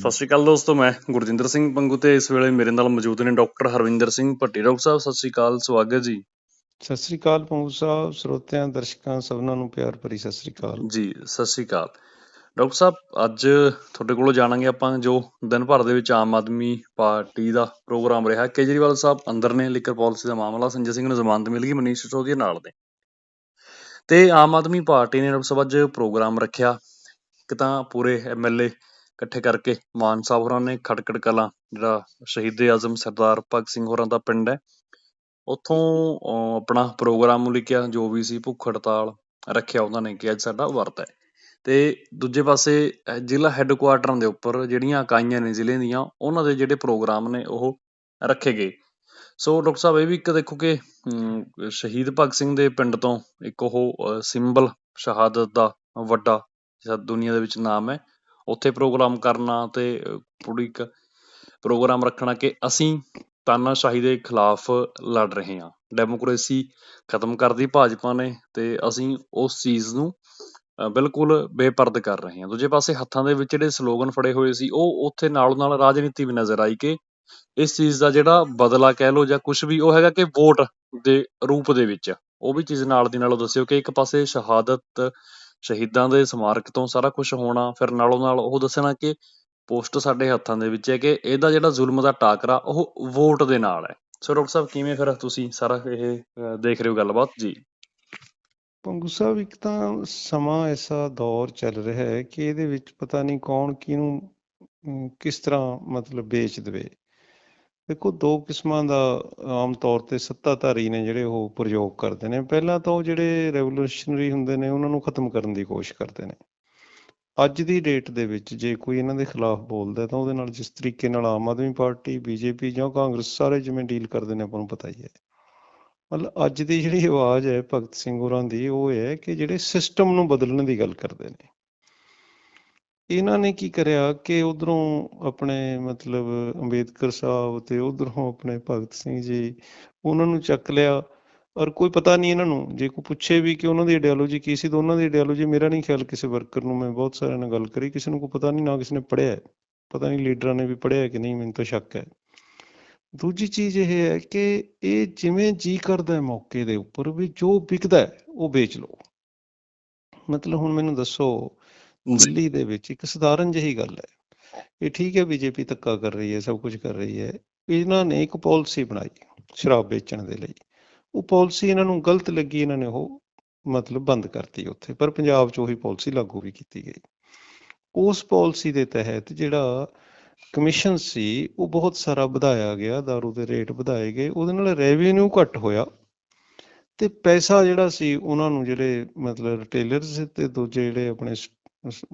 ਸਤਿ ਸ਼੍ਰੀ ਅਕਾਲ ਦੋਸਤੋ ਮੈਂ ਗੁਰਜਿੰਦਰ ਸਿੰਘ ਪੰਗੂ ਤੇ ਇਸ ਵੇਲੇ ਮੇਰੇ ਨਾਲ ਮੌਜੂਦ ਨੇ ਡਾਕਟਰ ਹਰਵਿੰਦਰ ਸਿੰਘ ਭੱਟੀ। ਡਾਕਟਰ ਸਾਹਿਬ ਸਤਿ ਸ਼੍ਰੀ ਅਕਾਲ ਸਵਾਗਤ ਜੀ। ਸਤਿ ਸ੍ਰੀ ਅਕਾਲ ਪੰਗੂ ਸਾਹਿਬ ਸਰੋਤਿਆਂ ਦਰਸ਼ਕਾਂ ਸਭਨਾਂ ਨੂੰ ਪਿਆਰ ਭਰੀ ਸਤਿ ਸ੍ਰੀ ਅਕਾਲ। ਜੀ ਸਤਿ ਸ਼੍ਰੀ ਅਕਾਲ। ਡਾਕਟਰ ਸਾਹਿਬ ਅੱਜ ਤੁਹਾਡੇ ਕੋਲੋਂ ਜਾਣਾਂਗੇ ਆਪਾਂ ਜੋ ਦਿਨ ਭਰ ਦੇ ਵਿੱਚ ਆਮ ਆਦਮੀ ਪਾਰਟੀ ਦਾ ਪ੍ਰੋਗਰਾਮ ਰਿਹਾ। ਕੇਜਰੀਵਾਲ ਸਾਹਿਬ ਅੰਦਰ ਨੇ ਲਿਕਰ ਪਾਲਿਸੀ ਦਾ ਮਾਮਲਾ। ਸੰਜੇ ਸਿੰਘ ਨੂੰ ਜ਼ਮਾਨਤ ਮਿਲ ਗਈ ਮਨੀਸ਼ ਸਿਸੋਦੀਆ ਨਾਲ ਦੇ। ਤੇ ਆਮ ਆਦਮੀ ਪਾਰਟੀ ਨੇ ਡਾਕਟਰ ਸਾਹਿਬ ਅੱਜ ਪ੍ਰੋਗਰਾਮ ਰੱਖਿਆ। ਇੱਕ ਤਾਂ ਪੂਰੇ ਐਮਐਲਏ ਇਕੱਠੇ ਕਰਕੇ ਮਾਨ ਸਾਹਿਬ ਹੋਰਾਂ ਨੇ ਖਟਕੜ ਕਲਾਂ, ਜਿਹੜਾ ਸ਼ਹੀਦ ਆਜ਼ਮ ਸਰਦਾਰ ਭਗਤ ਸਿੰਘ ਹੋਰਾਂ ਦਾ ਪਿੰਡ ਹੈ, ਉੱਥੋਂ ਆਪਣਾ ਪ੍ਰੋਗਰਾਮ ਲਿਖਿਆ ਜੋ ਵੀ ਸੀ ਭੁੱਖ ਹੜਤਾਲ ਰੱਖਿਆ, ਉਹਨਾਂ ਨੇ ਕਿ ਅੱਜ ਸਾਡਾ ਵਰਤ ਹੈ। ਤੇ ਦੂਜੇ ਪਾਸੇ ਜ਼ਿਲ੍ਹਾ ਹੈੱਡਕੁਆਟਰਾਂ ਦੇ ਉੱਪਰ ਜਿਹੜੀਆਂ ਇਕਾਈਆਂ ਨੇ ਜ਼ਿਲ੍ਹੇ ਦੀਆਂ, ਉਹਨਾਂ ਦੇ ਜਿਹੜੇ ਪ੍ਰੋਗਰਾਮ ਨੇ ਉਹ ਰੱਖੇ ਗਏ। ਸੋ ਡਾਕਟਰ ਸਾਹਿਬ, ਇਹ ਵੀ ਇੱਕ ਦੇਖੋ ਕਿ ਸ਼ਹੀਦ ਭਗਤ ਸਿੰਘ ਦੇ ਪਿੰਡ ਤੋਂ ਇੱਕ ਉਹ ਸਿੰਬਲ ਸ਼ਹਾਦਤ ਦਾ ਵੱਡਾ, ਜਿਹੜਾ ਦੁਨੀਆ ਦੇ ਵਿੱਚ ਨਾਮ ਹੈ ਉੱਥੇ ਪ੍ਰੋਗਰਾਮ ਕਰਨਾ ਤੇ ਪੂਰੀ ਇੱਕ ਪ੍ਰੋਗਰਾਮ ਰੱਖਣਾ ਕਿ ਅਸੀਂ ਤਾਨਾਸ਼ਾਹੀ ਦੇ ਖਿਲਾਫ ਲੜ ਰਹੇ ਹਾਂ। ਡੈਮੋਕ੍ਰੇਸੀ ਖਤਮ ਕਰਦੀ ਭਾਜਪਾ ਨੇ ਤੇ ਅਸੀਂ ਉਸ ਚੀਜ਼ ਨੂੰ ਬਿਲਕੁਲ ਬੇਪਰਦ ਕਰ ਰਹੇ ਹਾਂ। ਦੂਜੇ ਪਾਸੇ ਹੱਥਾਂ ਦੇ ਵਿੱਚ ਜਿਹੜੇ ਸਲੋਗਨ ਫੜੇ ਹੋਏ ਸੀ, ਉਹ ਉੱਥੇ ਨਾਲੋਂ ਨਾਲ ਰਾਜਨੀਤੀ ਵੀ ਨਜ਼ਰ ਆਈ ਕਿ ਇਸ ਚੀਜ਼ ਦਾ ਜਿਹੜਾ ਬਦਲਾ ਕਹਿ ਲਓ ਜਾਂ ਕੁਝ ਵੀ, ਉਹ ਹੈਗਾ ਕਿ ਵੋਟ ਦੇ ਰੂਪ ਦੇ ਵਿੱਚ। ਉਹ ਵੀ ਚੀਜ਼ ਨਾਲ ਦੀ ਨਾਲ ਦੱਸਿਓ ਕਿ ਇੱਕ ਪਾਸੇ ਸ਼ਹਾਦਤ ਸ਼ਹੀਦਾਂ ਦੇ ਸਮਾਰਕ ਤੋਂ ਸਾਰਾ ਕੁਛ ਹੋਣਾ ਫਿਰ ਨਾਲੋਂ ਨਾਲ ਉਹ ਦੱਸਣਾ ਕਿ ਪੋਸਟ ਸਾਡੇ ਹੱਥਾਂ ਦੇ ਵਿੱਚ ਹੈ ਕਿ ਇਹਦਾ ਜਿਹੜਾ ਜ਼ੁਲਮ ਦਾ ਟਾਕਰਾ ਉਹ ਵੋਟ ਦੇ ਨਾਲ ਹੈ। ਸੋ ਡਾਕਟਰ ਸਾਹਿਬ ਕਿਵੇਂ ਫਿਰ ਤੁਸੀਂ ਸਾਰਾ ਇਹ ਦੇਖ ਰਹੇ ਹੋ ਗੱਲਬਾਤ? ਜੀ। ਪੰਗੂ ਸਾਹਿਬ ਇੱਕ ਤਾਂ ਸਮਾਂ ਐਸਾ ਦੌਰ ਚੱਲ ਰਿਹਾ ਹੈ ਕਿ ਇਹਦੇ ਵਿੱਚ ਪਤਾ ਨਹੀਂ ਕੌਣ ਕਿਹਨੂੰ ਅਮ, ਕਿਸ ਤਰ੍ਹਾਂ ਮਤਲਬ ਵੇਚ ਦੇਵੇ। ਦੇਖੋ, ਦੋ ਕਿਸਮਾਂ ਦਾ ਆਮ ਤੌਰ ਤੇ ਸੱਤਾਧਾਰੀ ਨੇ ਜਿਹੜੇ ਉਹ ਪ੍ਰਯੋਗ ਕਰਦੇ ਨੇ। ਪਹਿਲਾਂ ਤਾਂ ਉਹ ਜਿਹੜੇ ਰੈਵੋਲੂਸ਼ਨਰੀ ਹੁੰਦੇ ਨੇ, ਉਹਨਾਂ ਨੂੰ ਖਤਮ ਕਰਨ ਦੀ ਕੋਸ਼ਿਸ਼ ਕਰਦੇ ਨੇ। ਅੱਜ ਦੀ ਡੇਟ ਦੇ ਵਿੱਚ ਜੇ ਕੋਈ ਇਹਨਾਂ ਦੇ ਖਿਲਾਫ ਬੋਲਦਾ ਤਾਂ ਉਹਦੇ ਨਾਲ ਜਿਸ ਤਰੀਕੇ ਨਾਲ ਆਮ ਆਦਮੀ ਪਾਰਟੀ, ਬੀਜੇਪੀ ਜਾਂ ਕਾਂਗਰਸ ਸਾਰੇ ਜਿਵੇਂ ਡੀਲ ਕਰਦੇ ਨੇ, ਆਪਾਂ ਨੂੰ ਪਤਾ ਹੀ ਹੈ। ਮਤਲਬ ਅੱਜ ਦੀ ਜਿਹੜੀ ਆਵਾਜ਼ ਹੈ ਭਗਤ ਸਿੰਘ ਹੋਰਾਂ ਦੀ, ਉਹ ਹੈ ਕਿ ਜਿਹੜੇ ਸਿਸਟਮ ਨੂੰ ਬਦਲਣ ਦੀ ਗੱਲ ਕਰਦੇ ਨੇ। ਇਹਨਾਂ ਨੇ ਕੀ ਕਰਿਆ ਕਿ ਉਧਰੋਂ ਆਪਣੇ ਮਤਲਬ ਅੰਬੇਦਕਰ ਸਾਹਿਬ ਤੇ ਉਧਰੋਂ ਆਪਣੇ ਭਗਤ ਸਿੰਘ ਜੀ ਉਹਨਾਂ ਨੂੰ ਚੱਕ ਲਿਆ। ਔਰ ਕੋਈ ਪਤਾ ਨਹੀਂ ਇਹਨਾਂ ਨੂੰ, ਜੇ ਕੋਈ ਪੁੱਛੇ ਵੀ ਕਿ ਉਹਨਾਂ ਦੀ ਆਈਡੀਓਲੋਜੀ ਕੀ ਸੀ ਤਾਂ ਉਹਨਾਂ ਦੀ ਆਈਡੀਓਲੋਜੀ ਮੇਰਾ ਨਹੀਂ ਖਿਆਲ ਕਿਸੇ ਵਰਕਰ ਨੂੰ, ਮੈਂ ਬਹੁਤ ਸਾਰਿਆਂ ਨਾਲ ਗੱਲ ਕਰੀ, ਕਿਸੇ ਨੂੰ ਕੋਈ ਪਤਾ ਨਹੀਂ ਨਾ ਕਿਸੇ ਨੇ ਪੜ੍ਹਿਆ। ਪਤਾ ਨਹੀਂ ਲੀਡਰਾਂ ਨੇ ਵੀ ਪੜ੍ਹਿਆ ਕਿ ਨਹੀਂ, ਮੈਨੂੰ ਤਾਂ ਸ਼ੱਕ ਹੈ। ਦੂਜੀ ਚੀਜ਼ ਇਹ ਹੈ ਕਿ ਇਹ ਜਿਵੇਂ ਜੀ ਕਰਦਾ ਹੈ ਮੌਕੇ ਦੇ ਉੱਪਰ ਵੀ ਜੋ ਵਿਕਦਾ ਹੈ ਉਹ ਵੇਚ ਲਓ। ਮਤਲਬ ਹੁਣ ਮੈਨੂੰ ਦੱਸੋ ਦਿੱਲੀ ਦੇ ਵਿੱਚ ਇੱਕ ਸਧਾਰਨ ਜਿਹੀ ਗੱਲ ਹੈ। ਇਹ ਠੀਕ ਹੈ ਬੀਜੇਪੀ ਧੱਕਾ ਕਰ ਰਹੀ ਹੈ, ਸਭ ਕੁਝ ਕਰ ਰਹੀ ਹੈ। ਇਹਨਾਂ ਨੇ ਇੱਕ ਪਾਲਿਸੀ ਬਣਾਈ ਸ਼ਰਾਬ ਵੇਚਣ ਦੇ ਲਈ। ਉਹ ਪਾਲਿਸੀ ਇਹਨਾਂ ਨੂੰ ਗਲਤ ਲੱਗੀ, ਇਹਨਾਂ ਨੇ ਉਹ ਮਤਲਬ ਬੰਦ ਕਰਤੀ ਉੱਥੇ, ਪਰ ਪੰਜਾਬ 'ਚ ਉਹੀ ਪਾਲਿਸੀ ਲਾਗੂ ਵੀ ਕੀਤੀ ਗਈ। ਉਸ ਪਾਲਿਸੀ ਦੇ ਤਹਿਤ ਜਿਹੜਾ ਕਮਿਸ਼ਨ ਸੀ, ਉਹ ਬਹੁਤ ਸਾਰਾ ਵਧਾਇਆ ਗਿਆ, ਦਾਰੂ ਦੇ ਰੇਟ ਵਧਾਏ ਗਏ, ਉਹਦੇ ਨਾਲ ਰੈਵਨਿਊ ਘੱਟ ਹੋਇਆ। ਤੇ ਪੈਸਾ ਜਿਹੜਾ ਸੀ, ਉਹਨਾਂ ਨੂੰ ਜਿਹੜੇ ਮਤਲਬ ਰਿਟੇਲਰਸ ਤੇ ਦੂਜੇ ਜਿਹੜੇ ਆਪਣੇ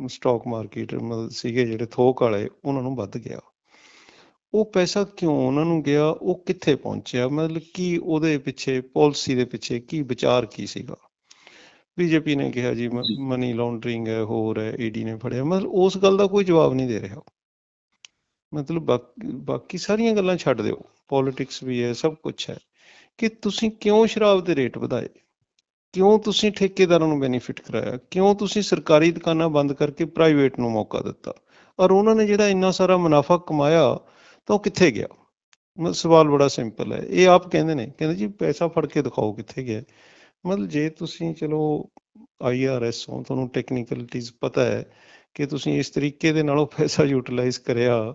ਸਟਾਕ ਮਾਰਕੀਟ ਮਤਲਬ ਸੀਗੇ ਜਿਹੜੇ ਥੋਕ ਵਾਲੇ, ਉਹਨਾਂ ਨੂੰ ਵੱਧ ਗਿਆ। ਉਹ ਪੈਸਾ ਕਿਉਂ ਉਹਨਾਂ ਨੂੰ ਗਿਆ? ਉਹ ਕਿੱਥੇ ਪਹੁੰਚਿਆ? ਮਤਲਬ ਕੀ ਉਹਦੇ ਪਿੱਛੇ ਪਾਲਿਸੀ ਦੇ ਪਿੱਛੇ ਕੀ ਵਿਚਾਰ ਕੀ ਸੀਗਾ? ਬੀਜੇਪੀ ਨੇ ਕਿਹਾ ਜੀ ਮਨੀ ਲਾਂਡਰਿੰਗ ਹੈ, ਹੋਰ ਹੈ ਈਡੀ ਨੇ ਫੜਿਆ। ਮਤਲਬ ਉਸ ਗੱਲ ਦਾ ਕੋਈ ਜਵਾਬ ਨਹੀਂ ਦੇ ਰਿਹਾ। ਮਤਲਬ ਬਾਕੀ ਬਾਕੀ ਸਾਰੀਆਂ ਗੱਲਾਂ ਛੱਡ ਦਿਓ। ਪੋਲਿਟਿਕਸ ਵੀ ਹੈ, ਸਭ ਕੁਝ ਹੈ। ਕਿ ਤੁਸੀਂ ਕਿਉਂ ਸ਼ਰਾਬ ਦੇ ਰੇਟ ਵਧਾਏ? ਕਿਉਂ ਤੁਸੀਂ ਠੇਕੇਦਾਰਾਂ ਨੂੰ ਬੈਨੀਫਿਟ ਕਰਾਇਆ? ਕਿਉਂ ਤੁਸੀਂ ਸਰਕਾਰੀ ਦੁਕਾਨਾਂ ਬੰਦ ਕਰਕੇ ਪ੍ਰਾਈਵੇਟ ਨੂੰ ਮੌਕਾ ਦਿੱਤਾ? ਔਰ ਉਹਨਾਂ ਨੇ ਜਿਹੜਾ ਇੰਨਾ ਸਾਰਾ ਮੁਨਾਫਾ ਕਮਾਇਆ ਤਾਂ ਉਹ ਕਿੱਥੇ ਗਿਆ? ਮਤਲਬ ਸਵਾਲ ਬੜਾ ਸਿੰਪਲ ਹੈ। ਇਹ ਆਪ ਕਹਿੰਦੇ ਨੇ ਕਹਿੰਦੇ ਜੀ ਪੈਸਾ ਫੜ ਕੇ ਦਿਖਾਓ ਕਿੱਥੇ ਗਿਆ। ਮਤਲਬ ਜੇ ਤੁਸੀਂ ਚਲੋ ਆਈਆਰਐਸ ਹੋ ਤੁਹਾਨੂੰ ਟੈਕਨੀਕਲਿਟੀਜ਼ ਪਤਾ ਹੈ ਕਿ ਤੁਸੀਂ ਇਸ ਤਰੀਕੇ ਦੇ ਨਾਲ ਉਹ ਪੈਸਾ ਯੂਟਿਲਾਈਜ਼ ਕਰਿਆ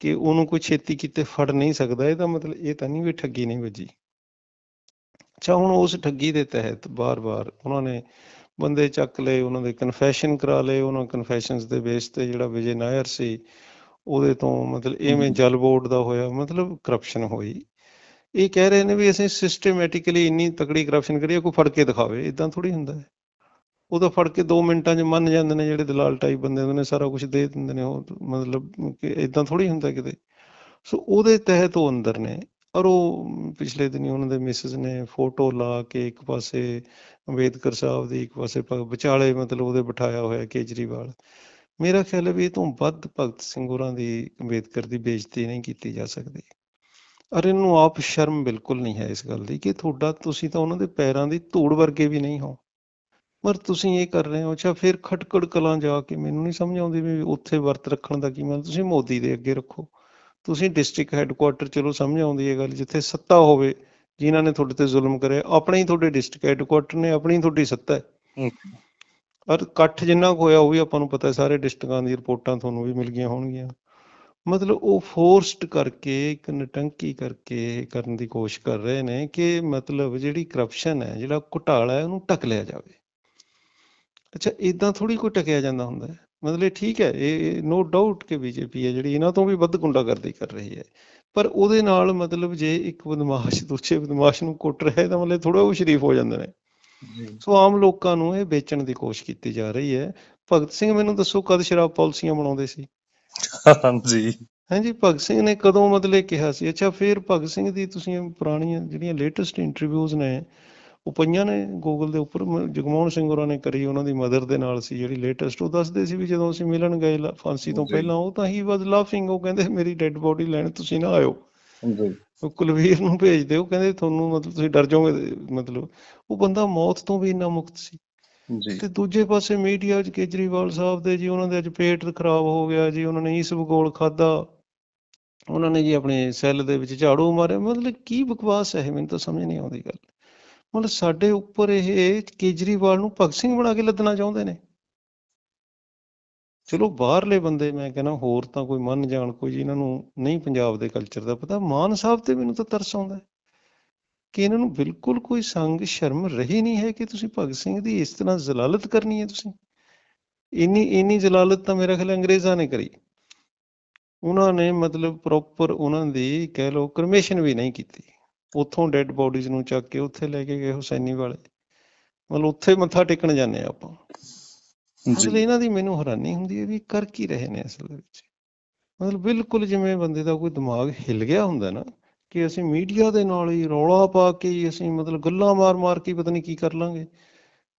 ਕਿ ਉਹਨੂੰ ਕੋਈ ਛੇਤੀ ਕਿਤੇ ਫੜ ਨਹੀਂ ਸਕਦਾ ਇਹਦਾ ਮਤਲਬ ਇਹ ਤਾਂ ਨਹੀਂ ਵੀ ਠੱਗੀ ਨਹੀਂ ਵੱਜੀ। ਅੱਛਾ ਹੁਣ ਉਸ ਠੱਗੀ ਦੇ ਤਹਿਤ ਬਾਰ-ਬਾਰ ਉਹਨਾਂ ਨੇ ਬੰਦੇ ਚੱਕ ਲਏ ਉਹਨਾਂ ਦੇ ਕਨਫੈਸ਼ਨ ਕਰਾ ਲਏ ਉਹਨਾਂ ਕਨਫੈਸ਼ਨਸ ਦੇ ਬੇਸ ਤੇ ਜਿਹੜਾ ਵਿਜੇ ਨਾਇਰ ਸੀ ਉਹਦੇ ਤੋਂ ਮਤਲਬ ਇਵੇਂ ਜਲ ਬੋਰਡ ਦਾ ਹੋਇਆ ਮਤਲਬ ਕਰਪਸ਼ਨ ਹੋਈ। ਇਹ ਕਹਿ ਰਹੇ ਨੇ ਵੀ ਅਸੀਂ ਸਿਸਟਮੈਟਿਕਲੀ ਇੰਨੀ ਤਕੜੀ ਕਰਪਸ਼ਨ ਕਰੀਏ ਕੋਈ ਫੜ ਕੇ ਦਿਖਾਵੇ ਇਦਾਂ ਥੋੜੀ ਹੁੰਦਾ ਹੈ। ਉਹ ਤਾਂ ਫੜ ਕੇ 2 ਮਿੰਟਾਂ 'ਚ ਮੰਨ ਜਾਂਦੇ ਨੇ ਜਿਹੜੇ ਦਲਾਲ ਟਾਈਪ ਬੰਦੇ ਹੁੰਦੇ ਨੇ ਸਾਰਾ ਕੁਝ ਦੇ ਦਿੰਦੇ ਨੇ ਉਹ ਮਤਲਬ ਕਿ ਇਦਾਂ ਥੋੜੀ ਹੁੰਦਾ ਕਿਤੇ। ਸੋ ਉਹਦੇ ਤਹਿਤ ਉਹ ਅੰਦਰ ਨੇ ਔਰ ਉਹ ਪਿਛਲੇ ਦਿਨੀ ਉਹਨਾਂ ਦੇ ਮਿਸਿਸ ਨੇ ਫੋਟੋ ਲਾ ਕੇ ਇੱਕ ਪਾਸੇ ਅੰਬੇਦਕਰ ਸਾਹਿਬ ਦੀ, ਇੱਕ ਪਾਸੇ ਵਿਚਾਲੇ ਮਤਲਬ ਉਹਦੇ ਬਿਠਾਇਆ ਹੋਇਆ ਕੇਜਰੀਵਾਲ। ਮੇਰਾ ਖਿਆਲ ਹੈ ਵੀ ਇਹ ਤੋਂ ਵੱਧ ਭਗਤ ਸਿੰਘ ਹੋਰਾਂ ਦੀ ਅੰਬੇਦਕਰ ਦੀ ਬੇਇੱਜ਼ਤੀ ਨਹੀਂ ਕੀਤੀ ਜਾ ਸਕਦੀ। ਔਰ ਇਹਨੂੰ ਆਪ ਸ਼ਰਮ ਬਿਲਕੁਲ ਨਹੀਂ ਹੈ ਇਸ ਗੱਲ ਦੀ ਕਿ ਤੁਹਾਡਾ, ਤੁਸੀਂ ਤਾਂ ਉਹਨਾਂ ਦੇ ਪੈਰਾਂ ਦੀ ਧੂੜ ਵਰਗੇ ਵੀ ਨਹੀਂ ਹੋ। ਪਰ ਤੁਸੀਂ ਇਹ ਕਰ ਰਹੇ ਹੋ, ਅੱਛਾ ਫਿਰ ਖਟਕੜ ਕਲਾਂ ਜਾ ਕੇ ਮੈਨੂੰ ਨਹੀਂ ਸਮਝ ਆਉਂਦੀ ਵੀ ਉੱਥੇ ਵਰਤ ਰੱਖਣ ਦਾ ਕੀ ਮਤਲਬ, ਤੁਸੀਂ ਮੋਦੀ ਦੇ ਅੱਗੇ ਰੱਖੋ। ਤੁਸੀਂ ਡਿਸਟ੍ਰਿਕਟ ਹੈੱਡਕੁਆਟਰ ਚਲੋ ਸਮਝ ਆਉਂਦੀ ਹੈ ਗੱਲ ਜਿੱਥੇ ਸੱਤਾ ਹੋਵੇ ਜਿਨ੍ਹਾਂ ਨੇ ਤੁਹਾਡੇ ਤੇ ਜ਼ੁਲਮ ਕਰਿਆ ਆਪਣੇ ਹੀ ਤੁਹਾਡੇ ਡਿਸਟ੍ਰਿਕਟ ਹੈੱਡਕੁਆਟਰ ਨੇ ਆਪਣੀ ਹੀ ਤੁਹਾਡੀ ਸੱਤਾ ਹੈ। ਔਰ ਇਕੱਠ ਜਿੰਨਾ ਹੋਇਆ ਉਹ ਵੀ ਆਪਾਂ ਨੂੰ ਪਤਾ ਸਾਰੇ ਡਿਸਟ੍ਰਿਕਾਂ ਦੀ ਰਿਪੋਰਟਾਂ ਤੁਹਾਨੂੰ ਵੀ ਮਿਲ ਗਈਆਂ ਹੋਣਗੀਆਂ। ਮਤਲਬ ਉਹ ਫੋਰਸਡ ਕਰਕੇ ਇੱਕ ਨਟੰਕੀ ਕਰਕੇ ਕਰਨ ਦੀ ਕੋਸ਼ਿਸ਼ ਕਰ ਰਹੇ ਨੇ ਕਿ ਮਤਲਬ ਜਿਹੜੀ ਕਰਪਸ਼ਨ ਹੈ ਜਿਹੜਾ ਘੁਟਾਲਾ ਹੈ ਉਹਨੂੰ ਢੱਕ ਲਿਆ ਜਾਵੇ। ਅੱਛਾ ਇਦਾਂ ਥੋੜੀ ਕੋਈ ਟਕਿਆ ਜਾਂਦਾ ਹੁੰਦਾ ਹੈ? ਮਤਲਬ ਠੀਕ ਹੈ ਇਹ ਨੋ ਡਾਊਟ ਕਿ ਬੀਜੇਪੀ ਹੈ ਜਿਹੜੀ ਇਹਨਾਂ ਤੋਂ ਵੀ ਵੱਧ ਗੁੰਡਾਗਰਦੀ ਕਰ ਰਹੀ ਹੈ। ਪਰ ਉਹਦੇ ਨਾਲ ਮਤਲਬ ਜੇ ਇੱਕ ਬਦਮਾਸ਼ ਦੂਜੇ ਬਦਮਾਸ਼ ਨੂੰ ਕੁੱਟ ਰਿਹਾ ਹੈ ਤਾਂ ਮਤਲਬ ਥੋੜਾ ਉਹ ਸ਼ਰੀਫ ਹੋ ਜਾਂਦੇ ਨੇ। ਸੋ ਆਮ ਲੋਕਾਂ ਨੂੰ ਇਹ ਵੇਚਣ ਦੀ ਕੋਸ਼ਿਸ਼ ਕੀਤੀ ਜਾ ਰਹੀ ਹੈ। ਭਗਤ ਸਿੰਘ ਮੈਨੂੰ ਦੱਸੋ ਕਦ ਸ਼ਰਾਬ ਪਾਲਿਸੀਆਂ ਬਣਾਉਂਦੇ ਸੀ? ਹਾਂਜੀ। ਹਾਂਜੀ ਭਗਤ ਸਿੰਘ ਨੇ ਕਦੋਂ ਮਤਲਬ ਕਿਹਾ ਸੀ? ਅੱਛਾ ਫਿਰ ਭਗਤ ਸਿੰਘ ਦੀ ਤੁਸੀਂ ਪੁਰਾਣੀਆਂ ਜਿਹੜੀਆਂ ਲੇਟੈਸਟ ਇੰਟਰਵਿਊਜ਼ ਨੇ ਉਹ ਪਈਆਂ ਨੇ ਗੂਗਲ ਦੇ ਉੱਪਰ ਜਗਮੋਹਨ ਸਿੰਘ ਹੋਰਾਂ ਨੇ ਕਰੀ ਉਹਨਾਂ ਦੀ ਮਦਰ ਦੇ ਨਾਲ ਸੀ ਜਿਹੜੀ ਲੇਟੈਸਟ ਉਹ ਦੱਸਦੇ ਸੀ ਵੀ ਜਦੋਂ ਅਸੀਂ ਮਿਲਣ ਗਏ ਫਾਂਸੀ ਤੋਂ। ਪਹਿਲਾਂ ਉਹ ਤਾਂ ਹੀ ਵਾਸ ਲਾਫਿੰਗ ਉਹ ਕਹਿੰਦੇ ਮੇਰੀ ਡੈੱਡ ਬੋਡੀ ਲੈਣ ਤੁਸੀਂ ਨਾ ਆਇਓ। ਜੀ ਉਹ ਕੁਲਵੀਰ ਨੂੰ ਭੇਜ ਦਿਓ ਕਹਿੰਦੇ ਤੁਹਾਨੂੰ ਮਤਲਬ ਤੁਸੀਂ ਡਰ ਜਾਓਗੇ ਮਤਲਬ। ਉਹ ਬੰਦਾ ਮੌਤ ਤੋਂ ਵੀ ਇੰਨਾ ਮੁਕਤ ਸੀ। ਜੀ ਤੇ ਦੂਜੇ ਪਾਸੇ ਮੀਡੀਆ 'ਚ ਕੇਜਰੀਵਾਲ ਸਾਹਿਬ ਦੇ ਜੀ ਉਹਨਾਂ ਦੇ ਅੱਜ ਪੇਟ ਖਰਾਬ ਹੋ ਗਿਆ ਜੀ ਉਹਨਾਂ ਨੇ ਇਸ ਭੂਗੋਲ ਖਾਦਾ ਉਹਨਾਂ ਨੇ ਜੀ ਆਪਣੇ ਸੈੱਲ ਦੇ ਵਿੱਚ ਝਾੜੂ ਮਾਰਿਆ ਮਤਲਬ ਕੀ ਬਕਵਾਸ ਹੈ ਮੈਨੂੰ ਤਾਂ ਸਮਝ ਨਹੀਂ ਆਉਂਦੀ ਗੱਲ। ਮਤਲਬ ਸਾਡੇ ਉੱਪਰ ਇਹ ਕੇਜਰੀਵਾਲ ਨੂੰ ਭਗਤ ਸਿੰਘ ਬਣਾ ਕੇ ਲੱਦਣਾ ਚਾਹੁੰਦੇ ਨੇ। ਚਲੋ ਬਾਹਰਲੇ ਬੰਦੇ ਮੈਂ ਕਹਿੰਦਾ ਹੋਰ ਤਾਂ ਕੋਈ ਮੰਨ ਜਾਣ, ਕੋਈ ਇਹਨਾਂ ਨੂੰ ਨਹੀਂ ਪੰਜਾਬ ਦੇ ਕਲਚਰ ਦਾ ਪਤਾ। ਮਾਨ ਸਾਹਿਬ ਤੇ ਮੈਨੂੰ ਤਾਂ ਤਰਸ ਆਉਂਦਾ ਕਿ ਇਹਨਾਂ ਨੂੰ ਬਿਲਕੁਲ ਕੋਈ ਸੰਗ ਸ਼ਰਮ ਰਹੀ ਨਹੀਂ ਹੈ ਕਿ ਤੁਸੀਂ ਭਗਤ ਸਿੰਘ ਦੀ ਇਸ ਤਰ੍ਹਾਂ ਜ਼ਲਾਲਤ ਕਰਨੀ ਹੈ ਤੁਸੀਂ। ਇੰਨੀ ਇੰਨੀ ਜ਼ਲਾਲਤ ਤਾਂ ਮੇਰਾ ਖਿਆਲ ਅੰਗਰੇਜ਼ਾਂ ਨੇ ਕਰੀ। ਉਹਨਾਂ ਨੇ ਮਤਲਬ ਪ੍ਰੋਪਰ ਉਹਨਾਂ ਦੀ ਕਹਿ ਲਓ ਕਰਮੇਸ਼ਨ ਵੀ ਨਹੀਂ ਕੀਤੀ। ਉੱਥੋਂ ਡੈੱਡ ਬੋਡੀਜ਼ ਨੂੰ ਚੱਕ ਕੇ ਉੱਥੇ ਲੈ ਕੇ ਗਏ ਹੁਸੈਨੀ ਵਾਲੇ। ਮਤਲਬ ਉੱਥੇ ਮੱਥਾ ਟੇਕਣ ਜਾਂਦੇ ਆ ਆਪਾਂ। ਜੀ। ਇਹਨਾਂ ਦੀ ਮੈਨੂੰ ਹੈਰਾਨੀ ਹੁੰਦੀ ਹੈ ਵੀ ਕਰ ਕੀ ਰਹੇ ਨੇ ਅਸਲ ਵਿੱਚ। ਮਤਲਬ ਬਿਲਕੁਲ ਜਿਵੇਂ ਬੰਦੇ ਦਾ ਕੋਈ ਦਿਮਾਗ ਹਿੱਲ ਗਿਆ ਹੁੰਦਾ ਨਾ ਕਿ ਅਸੀਂ ਮੀਡੀਆ ਦੇ ਨਾਲ ਹੀ ਰੌਲਾ ਪਾ ਕੇ ਹੀ ਅਸੀਂ ਮਤਲਬ ਗੱਲਾਂ ਮਾਰ-ਮਾਰ ਕੇ ਪਤਾ ਨਹੀਂ ਕੀ ਕਰ ਲਾਂਗੇ।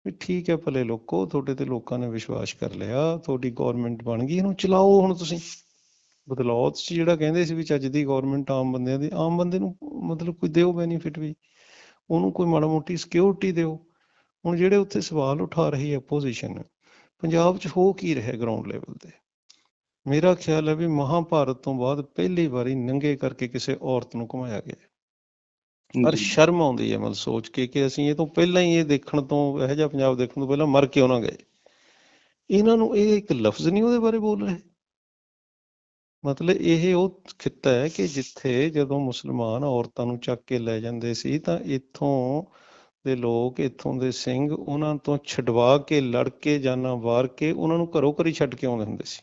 ਵੀ ਠੀਕ ਹੈ ਭਲੇ ਲੋਕੋ ਤੁਹਾਡੇ ਤੇ ਲੋਕਾਂ ਨੇ ਵਿਸ਼ਵਾਸ ਕਰ ਲਿਆ ਤੁਹਾਡੀ ਗਵਰਨਮੈਂਟ ਬਣ ਗਈ ਇਹਨੂੰ ਚਲਾਓ ਹੁਣ ਤੁਸੀਂ। ਬਦਲਾਅ 'ਚ ਜਿਹੜਾ ਕਹਿੰਦੇ ਸੀ ਵੀ ਚੱਜ ਦੀ ਗਵਰਨਮੈਂਟ ਆਮ ਬੰਦਿਆਂ ਦੀ ਆਮ ਬੰਦੇ ਨੂੰ ਮਤਲਬ ਕੋਈ ਦਿਓ ਬੈਨੀਫਿਟ ਵੀ ਉਹਨੂੰ ਕੋਈ ਮਾੜਾ ਮੋਟੀ ਸਿਕਿਉਰਿਟੀ ਦਿਓ। ਹੁਣ ਜਿਹੜੇ ਉੱਥੇ ਸਵਾਲ ਉਠਾ ਰਹੀ ਹੈ ਆਪੋਜੀਸ਼ਨ ਪੰਜਾਬ 'ਚ ਹੋ ਕੀ ਰਿਹਾ ਗਰਾਊਂਡ ਲੈਵਲ ਤੇ? ਮੇਰਾ ਖਿਆਲ ਹੈ ਵੀ ਮਹਾਭਾਰਤ ਤੋਂ ਬਾਅਦ ਪਹਿਲੀ ਵਾਰੀ ਨੰਗੇ ਕਰਕੇ ਕਿਸੇ ਔਰਤ ਨੂੰ ਘੁਮਾਇਆ ਗਿਆ ਜੀ। ਸ਼ਰਮ ਆਉਂਦੀ ਹੈ ਮਤਲਬ ਸੋਚ ਕੇ ਕਿ ਅਸੀਂ ਇਹ ਤੋਂ ਪਹਿਲਾਂ ਹੀ ਇਹ ਦੇਖਣ ਤੋਂ ਇਹੋ ਜਿਹਾ ਪੰਜਾਬ ਦੇਖਣ ਤੋਂ ਪਹਿਲਾਂ ਮਰ ਕਿਉਂ ਨਾ ਗਏ। ਇਹਨਾਂ ਨੂੰ ਇਹ ਇੱਕ ਲਫ਼ਜ਼ ਨਹੀਂ ਉਹਦੇ ਬਾਰੇ ਬੋਲ ਰਹੇ? ਮਤਲਬ ਇਹ ਉਹ ਖਿੱਤਾ ਹੈ ਕਿ ਜਿੱਥੇ ਜਦੋਂ ਮੁਸਲਮਾਨ ਔਰਤਾਂ ਨੂੰ ਚੱਕ ਕੇ ਲੈ ਜਾਂਦੇ ਸੀ ਤਾਂ ਇੱਥੋਂ ਦੇ ਲੋਕ, ਇੱਥੋਂ ਦੇ ਸਿੰਘ ਉਹਨਾਂ ਤੋਂ ਛਡਵਾ ਕੇ, ਲੜ ਕੇ, ਜਾਨਾਂ ਵਾਰ ਕੇ ਉਹਨਾਂ ਨੂੰ ਘਰੋਂ ਘਰੀ ਛੱਡ ਕੇ ਆਉਂਦੇ ਹੁੰਦੇ ਸੀ।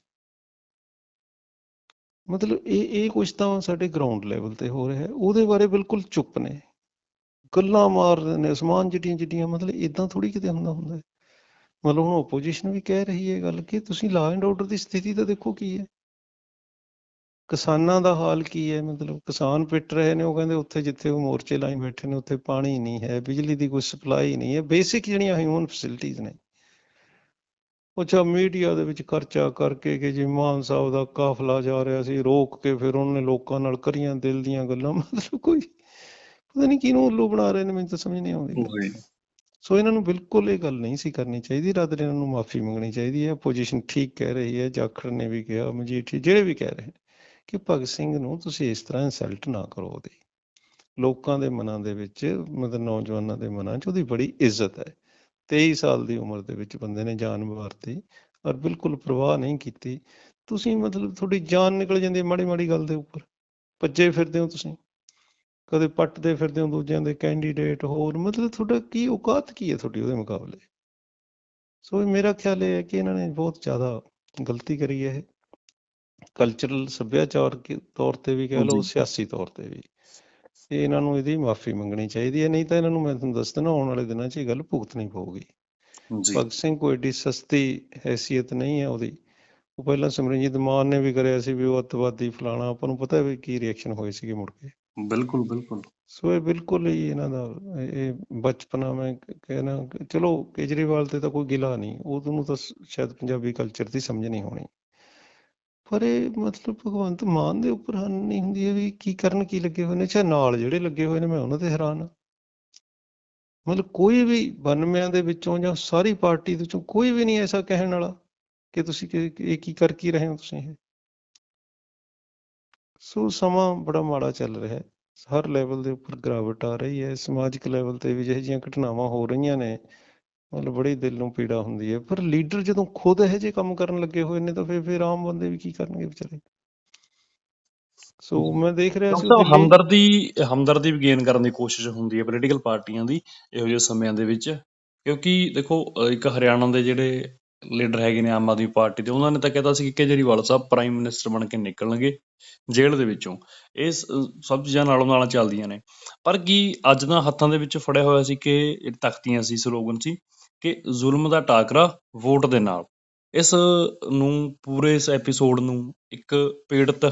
ਮਤਲਬ ਇਹ ਇਹ ਕੁਝ ਤਾਂ ਸਾਡੇ ਗਰਾਊਂਡ ਲੈਵਲ ਤੇ ਹੋ ਰਿਹਾ ਹੈ। ਉਹਦੇ ਬਾਰੇ ਬਿਲਕੁਲ ਚੁੱਪ ਨੇ। ਗੱਲਾਂ ਮਾਰਦੇ ਨੇ, ਅਸਮਾਨ ਜਿਹੜੀਆਂ ਜਿੱਡੀਆਂ, ਮਤਲਬ ਇਦਾਂ ਥੋੜੀ ਕਿਤੇ ਹੁੰਦਾ ਹੁੰਦਾ ਮਤਲਬ ਹੁਣ ਆਪੋਜੀਸ਼ਨ ਵੀ ਕਹਿ ਰਹੀ ਹੈ ਗੱਲ ਕਿ ਤੁਸੀਂ ਲਾ ਐਂਡ ਆਰਡਰ ਦੀ ਸਥਿਤੀ ਤਾਂ ਦੇਖੋ ਕੀ ਹੈ। ਕਿਸਾਨਾਂ ਦਾ ਹਾਲ ਕੀ ਹੈ? ਮਤਲਬ ਕਿਸਾਨ ਪਿੱਟ ਰਹੇ ਨੇ ਉਹ ਕਹਿੰਦੇ ਉੱਥੇ ਜਿੱਥੇ ਉਹ ਮੋਰਚੇ ਲਾਈ ਬੈਠੇ ਨੇ ਉੱਥੇ ਪਾਣੀ ਨਹੀਂ ਹੈ ਬਿਜਲੀ ਦੀ ਕੋਈ ਸਪਲਾਈ ਨਹੀਂ ਹੈ। ਬੇਸਿਕ ਜਿਹੜੀਆਂ ਹਿਊਮਨ ਫੈਸਿਲਿਟੀਆਂ ਨੇ ਚਾ ਮੀਡੀਆ ਦੇ ਵਿੱਚ ਖਰਚਾ ਕਰਕੇ ਕਿ ਜੀ ਮਾਨ ਸਾਹਿਬ ਦਾ ਕਾਫਲਾ ਜਾ ਰਿਹਾ ਸੀ ਰੋਕ ਕੇ ਫਿਰ ਉਹਨਾਂ ਨੇ ਲੋਕਾਂ ਨਾਲ ਕਰੀਆਂ ਦਿਲ ਦੀਆਂ ਗੱਲਾਂ ਮਤਲਬ ਕੋਈ ਪਤਾ ਨਹੀਂ ਕਿਹਨੂੰ ਉੱਲੂ ਬਣਾ ਰਹੇ ਨੇ ਮੈਨੂੰ ਤਾਂ ਸਮਝ ਨਹੀਂ ਆਉਂਦੀ। ਸੋ ਇਹਨਾਂ ਨੂੰ ਬਿਲਕੁਲ ਇਹ ਗੱਲ ਨਹੀਂ ਸੀ ਕਰਨੀ ਚਾਹੀਦੀ ਰਾਤ ਇਹਨਾਂ ਨੂੰ ਮਾਫੀ ਮੰਗਣੀ ਚਾਹੀਦੀ ਹੈ। ਪੋਜੀਸ਼ਨ ਠੀਕ ਕਹਿ ਰਹੀ ਹੈ ਜਾਖੜ ਨੇ ਵੀ ਕਿਹਾ ਮਜੀਠੀ ਜਿਹੜੇ ਵੀ ਕਹਿ ਰਹੇ ਨੇ। ਕਿ ਭਗਤ ਸਿੰਘ ਨੂੰ ਤੁਸੀਂ ਇਸ ਤਰ੍ਹਾਂ ਇਨਸਲਟ ਨਾ ਕਰੋ ਉਹਦੀ। ਲੋਕਾਂ ਦੇ ਮਨਾਂ ਦੇ ਵਿੱਚ, ਮਤਲਬ ਨੌਜਵਾਨਾਂ ਦੇ ਮਨਾਂ 'ਚ ਉਹਦੀ ਬੜੀ ਇੱਜ਼ਤ ਹੈ। 23 ਸਾਲ ਦੀ ਉਮਰ ਦੇ ਵਿੱਚ ਬੰਦੇ ਨੇ ਜਾਨ ਵਾਰਤੀ ਔਰ ਬਿਲਕੁਲ ਪਰਵਾਹ ਨਹੀਂ ਕੀਤੀ। ਤੁਸੀਂ ਮਤਲਬ ਤੁਹਾਡੀ ਜਾਨ ਨਿਕਲ ਜਾਂਦੀ ਮਾੜੀ ਮਾੜੀ ਗੱਲ ਦੇ ਉੱਪਰ। ਭੱਜੇ ਫਿਰਦੇ ਹੋ ਤੁਸੀਂ। ਕਦੇ ਪੱਟਦੇ ਫਿਰਦੇ ਹੋ ਦੂਜਿਆਂ ਦੇ ਕੈਂਡੀਡੇਟ ਹੋਰ, ਮਤਲਬ ਤੁਹਾਡਾ ਕੀ ਔਕਾਤ ਕੀ ਹੈ ਤੁਹਾਡੀ ਉਹਦੇ ਮੁਕਾਬਲੇ? ਸੋ ਮੇਰਾ ਖਿਆਲ ਇਹ ਹੈ ਕਿ ਇਹਨਾਂ ਨੇ ਬਹੁਤ ਜ਼ਿਆਦਾ ਗਲਤੀ ਕਰੀ ਹੈ ਇਹ। ਕਲਚਰਲ ਸੱਭਿਆਚਾਰ ਕੇ ਤੌਰ ਤੇ ਵੀ ਕਹਿ ਲਓ ਜੀ। ਸਿਆਸੀ ਤੌਰ ਤੇ ਵੀ। ਇਹ ਇਹਨਾਂ ਨੂੰ ਇਹਦੀ ਮਾਫੀ ਮੰਗਣੀ ਚਾਹੀਦੀ ਹੈ ਨਹੀਂ ਤਾਂ ਇਹਨਾਂ ਨੂੰ ਮੈਂ ਤੁਹਾਨੂੰ ਦੱਸ ਦਿੰਦਾ ਆਉਣ ਵਾਲੇ ਦਿਨਾਂ 'ਚ ਇਹ ਗੱਲ ਭੁਗਤਣੀ ਪਊਗੀ। ਜੀ। ਭਗਤ ਸਿੰਘ ਕੋਈ ਏਡੀ ਸਸਤੀ ਹੈਸੀਅਤ ਨਹੀਂ ਹੈ ਉਹਦੀ। ਉਹ ਪਹਿਲਾਂ ਸਿਮਰਨਜੀਤ ਮਾਨ ਨੇ ਵੀ ਕਰਿਆ ਸੀ ਵੀ ਉਹ ਅੱਤਵਾਦੀ ਫਲਾਣਾ ਆਪਾਂ ਨੂੰ ਪਤਾ ਵੀ ਕੀ ਰਿਐਕਸ਼ਨ ਹੋਏ ਸੀਗੇ ਮੁੜ ਕੇ। ਬਿਲਕੁਲ ਬਿਲਕੁਲ। ਸੋ ਇਹ ਬਿਲਕੁਲ ਹੀ ਇਹਨਾਂ ਦਾ ਇਹ ਬਚਪਨਾ ਮੈਂ ਕਹਿਣਾ ਚਲੋ ਕੇਜਰੀਵਾਲ ਤੇ ਤਾਂ ਕੋਈ ਗਿਲਾ ਨਹੀਂ ਉਹ ਤੁਹਾਨੂੰ ਤਾਂ ਸ਼ਾਇਦ ਪੰਜਾਬੀ ਕਲਚਰ ਦੀ ਸਮਝ ਨਹੀਂ ਹੋਣੀ। ਪਰ ਇਹ ਮਤਲਬ ਭਗਵੰਤ ਮਾਨ ਦੇ ਉੱਪਰ ਹਨ ਨਹੀਂ ਹੁੰਦੀ ਹੈ ਵੀ ਕੀ ਕਰਨ, ਕੀ ਲੱਗੇ ਹੋਏ ਨੇ, ਅੱਛਾ ਨਾਲ ਜਿਹੜੇ ਲੱਗੇ ਹੋਏ ਨੇ ਮੈਂ ਉਹਨਾਂ ਤੇ ਹੈਰਾਨ ਹਾਂ। ਮਤਲਬ ਕੋਈ ਵੀ 92 ਦੇ ਵਿੱਚੋਂ ਜਾਂ ਸਾਰੀ ਪਾਰਟੀ ਦੇ ਵਿੱਚੋਂ ਕੋਈ ਵੀ ਨਹੀਂ ਐਸਾ ਕਹਿਣ ਵਾਲਾ ਕਿ ਤੁਸੀਂ ਇਹ ਕੀ ਕਰ, ਕੀ ਰਹੇ ਹੋ ਤੁਸੀਂ ਇਹ। ਸੋ ਸਮਾਂ ਬੜਾ ਮਾੜਾ ਚੱਲ ਰਿਹਾ ਹੈ। ਹਰ ਲੈਵਲ ਦੇ ਉੱਪਰ ਗਿਰਾਵਟ ਆ ਰਹੀ ਹੈ। ਸਮਾਜਿਕ ਲੈਵਲ ਤੇ ਵੀ ਜਿਹੋ ਜਿਹੀਆਂ ਘਟਨਾਵਾਂ ਹੋ ਰਹੀਆਂ ਨੇ ਮਤਲਬ ਬੜੀ ਦਿਲ ਨੂੰ ਪੀੜਾ ਹੁੰਦੀ ਹੈ। ਪਰ ਲੀਡਰ ਜਦੋਂ ਖੁਦ ਇਹੋ ਜਿਹੇ ਕੰਮ ਕਰਨ ਲੱਗੇ ਹੋਏ ਨੇ ਤਾਂ ਫਿਰ ਫਿਰ ਆਮ ਬੰਦੇ ਵੀ ਕੀ ਕਰਨਗੇ ਵਿਚਾਰੇ? ਸੋ ਮੈਂ ਦੇਖ ਰਿਹਾ ਸੀ ਦਿੱਲੀ ਹਮਦਰਦੀ ਹਮਦਰਦੀ ਵੀ ਗੇਨ ਕਰਨ ਦੀ ਕੋਸ਼ਿਸ਼ ਹੁੰਦੀ ਹੈ ਪੋਲੀਟੀਕਲ ਪਾਰਟੀਆਂ ਦੀ ਇਹੋ ਜਿਹੇ ਸਮਿਆਂ ਦੇ ਵਿੱਚ। ਕਿਉਂਕਿ ਦੇਖੋ ਇੱਕ ਹਰਿਆਣਾ ਦੇ ਜਿਹੜੇ ਲੀਡਰ ਹੈਗੇ ਨੇ ਆਮ ਆਦਮੀ ਪਾਰਟੀ ਦੇ ਉਹਨਾਂ ਨੇ ਤਾਂ ਕਹਿਤਾ ਸੀ ਕਿ ਕੇਜਰੀਵਾਲ ਸਾਹਿਬ ਪ੍ਰਾਈਮ ਮਿਨਿਸਟਰ ਬਣ ਕੇ ਨਿਕਲਣਗੇ ਜੇਲ੍ਹ ਦੇ ਵਿੱਚੋਂ। ਇਹ ਸਭ ਚੀਜ਼ਾਂ ਨਾਲੋਂ ਨਾਲ ਚੱਲਦੀਆਂ ਨੇ। ਪਰ ਕੀ ਅੱਜ ਦਾ ਹੱਥਾਂ ਦੇ ਵਿੱਚ ਫੜਿਆ ਹੋਇਆ ਸੀ ਕਿ ਤਖਤੀਆਂ ਸੀ ਸਲੋਗਨ ਸੀ। ਕਿ ਜ਼ੁਲਮ ਦਾ ਟਾਕਰਾ ਵੋਟ ਦੇ ਨਾਲ। ਇਸ ਨੂੰ ਪੂਰੇ ਇਸ ਐਪੀਸੋਡ ਨੂੰ ਇੱਕ ਪੀੜਤ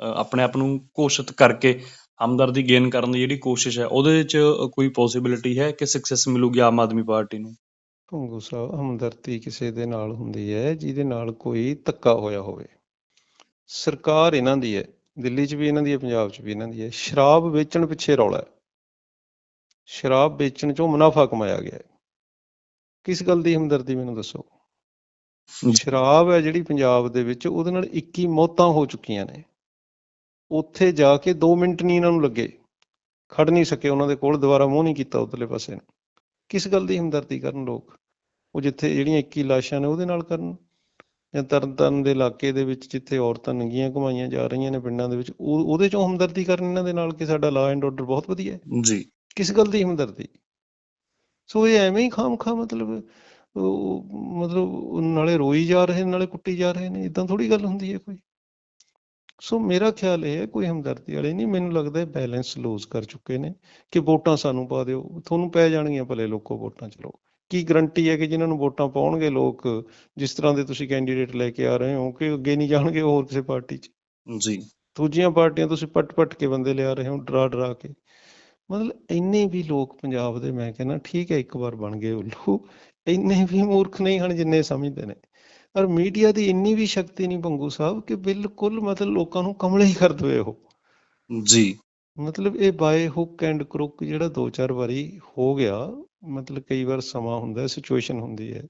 ਆਪਣੇ ਆਪ ਨੂੰ ਘੋਸ਼ਿਤ ਕਰਕੇ ਹਮਦਰਦੀ ਗੇਨ ਕਰਨ ਦੀ ਜਿਹੜੀ ਕੋਸ਼ਿਸ਼ ਹੈ, ਉਹਦੇ ਵਿੱਚ ਕੋਈ ਪੋਸਿਬਿਲਿਟੀ ਹੈ ਕਿ ਸਕਸੈਸ ਮਿਲੂਗੀ ਆਮ ਆਦਮੀ ਪਾਰਟੀ ਨੂੰ? ਭੰਗੂ ਸਾਹਿਬ, ਹਮਦਰਦੀ ਕਿਸੇ ਦੇ ਨਾਲ ਹੁੰਦੀ ਹੈ, ਜਿਹਦੇ ਨਾਲ ਕੋਈ ਧੱਕਾ ਹੋਇਆ ਹੋਵੇ। ਸਰਕਾਰ ਇਹਨਾਂ ਦੀ ਹੈ, ਦਿੱਲੀ 'ਚ ਵੀ ਇਹਨਾਂ ਦੀ ਹੈ, ਪੰਜਾਬ 'ਚ ਵੀ ਇਹਨਾਂ ਦੀ ਹੈ। ਸ਼ਰਾਬ ਵੇਚਣ ਪਿੱਛੇ ਰੌਲਾ ਹੈ। ਸ਼ਰਾਬ ਵੇਚਣ 'ਚੋਂ ਮੁਨਾਫਾ ਕਮਾਇਆ ਗਿਆ ਹੈ। ਕਿਸ ਗੱਲ ਦੀ ਹਮਦਰਦੀ ਮੈਨੂੰ ਦੱਸੋ? ਸ਼ਰਾਬ ਹੈ ਜਿਹੜੀ ਪੰਜਾਬ ਦੇ ਵਿੱਚ ਉਹਦੇ ਨਾਲ 21 ਮੌਤਾਂ ਹੋ ਚੁੱਕੀਆਂ ਨੇ। ਉੱਥੇ ਜਾ ਕੇ 2 ਮਿੰਟ ਨਹੀਂ ਇਹਨਾਂ ਨੂੰ ਲੱਗੇ। ਖੜ ਨਹੀਂ ਸਕੇ ਉਹਨਾਂ ਦੇ ਕੋਲ ਦੁਬਾਰਾ ਮੂੰਹ ਨਹੀਂ ਕੀਤਾ ਉਧਰਲੇ ਪਾਸੇ ਨੂੰ। ਕਿਸ ਗੱਲ ਦੀ ਹਮਦਰਦੀ ਕਰਨ ਲੋਕ? ਉਹ ਜਿੱਥੇ ਜਿਹੜੀਆਂ 21 ਲਾਸ਼ਾਂ ਨੇ ਉਹਦੇ ਨਾਲ ਕਰਨ? ਜਾਂ ਤਰਨਤਾਰਨ ਦੇ ਇਲਾਕੇ ਦੇ ਵਿੱਚ ਜਿੱਥੇ ਔਰਤਾਂ ਨੰਗੀਆਂ ਘੁਮਾਈਆਂ ਜਾ ਰਹੀਆਂ ਨੇ ਪਿੰਡਾਂ ਦੇ ਵਿੱਚ ਉਹ ਉਹਦੇ ਚੋਂ ਹਮਦਰਦੀ ਕਰਨ ਇਹਨਾਂ ਦੇ ਨਾਲ ਕਿ ਸਾਡਾ ਲਾ ਐਂਡ ਆਰਡਰ ਬਹੁਤ ਵਧੀਆ ਹੈ? ਜੀ। ਕਿਸ ਗੱਲ ਦੀ ਹਮਦਰਦੀ? ਸੋ ਇਹ ਐਵੇਂ ਹੀ ਖਾਮਖਾ ਮਤਲਬ ਮਤਲਬ ਨਾਲੇ ਰੋਈ ਜਾ ਰਹੇ ਨਾਲੇ ਕੁੱਟੀ ਜਾ ਰਹੇ ਨੇ ਇਦਾਂ ਥੋੜੀ ਗੱਲ ਹੁੰਦੀ ਹੈ ਕੋਈ। ਸੋ ਮੇਰਾ ਖਿਆਲ ਇਹ ਹੈ ਕੋਈ ਹਮਦਰਦੀ ਵਾਲੇ ਨਹੀਂ ਮੈਨੂੰ ਲੱਗਦਾ ਹੈ ਬੈਲੈਂਸ ਲੂਜ਼ ਕਰ ਚੁੱਕੇ ਨੇ ਕਿ ਵੋਟਾਂ ਸਾਨੂੰ ਪਾ ਦਿਓ। ਤੁਹਾਨੂੰ ਪੈ ਜਾਣਗੀਆਂ ਭਲੇ ਲੋਕੋ ਵੋਟਾਂ ਚਲੋ। ਕੀ ਗਰੰਟੀ ਹੈ ਕਿ ਜਿਨ੍ਹਾਂ ਨੂੰ ਵੋਟਾਂ ਪਾਉਣਗੇ ਲੋਕ ਜਿਸ ਤਰ੍ਹਾਂ ਦੇ ਤੁਸੀਂ ਕੈਂਡੀਡੇਟ ਲੈ ਕੇ ਆ ਰਹੇ ਹੋ ਕਿ ਅੱਗੇ ਨਹੀਂ ਜਾਣਗੇ ਹੋਰ ਕਿਸੇ ਪਾਰਟੀ 'ਚ? ਜੀ। ਦੂਜੀਆਂ ਪਾਰਟੀਆਂ ਤੁਸੀਂ ਪੱਟ-ਪੱਟ ਕੇ ਬੰਦੇ ਲਿਆ ਰਹੇ ਹੋ ਡਰਾ ਡਰਾ ਕੇ। ਮਤਲਬ ਇੰਨੇ ਵੀ ਲੋਕ ਪੰਜਾਬ ਦੇ ਮੈਂ ਕਹਿੰਦਾ ਠੀਕ ਹੈ ਇੱਕ ਵਾਰ ਬਣ ਗਏ ਉੱਲੂ ਇੰਨੇ ਵੀ ਮੂਰਖ ਨਹੀਂ ਹਨ ਜਿੰਨੇ ਸਮਝਦੇ ਨੇ। ਪਰ ਮੀਡੀਆ ਦੀ ਇੰਨੀ ਵੀ ਸ਼ਕਤੀ ਨਹੀਂ ਭੰਗੂ ਸਾਹਿਬ ਕਿ ਬਿਲਕੁਲ ਮਤਲਬ ਲੋਕਾਂ ਨੂੰ ਕਮਲੇ ਹੀ ਕਰ ਦਵੇ ਉਹ। ਜੀ। ਮਤਲਬ ਇਹ ਬਾਏ ਹੁੱਕ ਐਂਡ ਕਰੁੱਕ ਜਿਹੜਾ ਦੋ ਚਾਰ ਵਾਰੀ ਹੋ ਗਿਆ ਮਤਲਬ ਕਈ ਵਾਰ ਸਮਾਂ ਹੁੰਦਾ ਸਿਚੁਏਸ਼ਨ ਹੁੰਦੀ ਹੈ।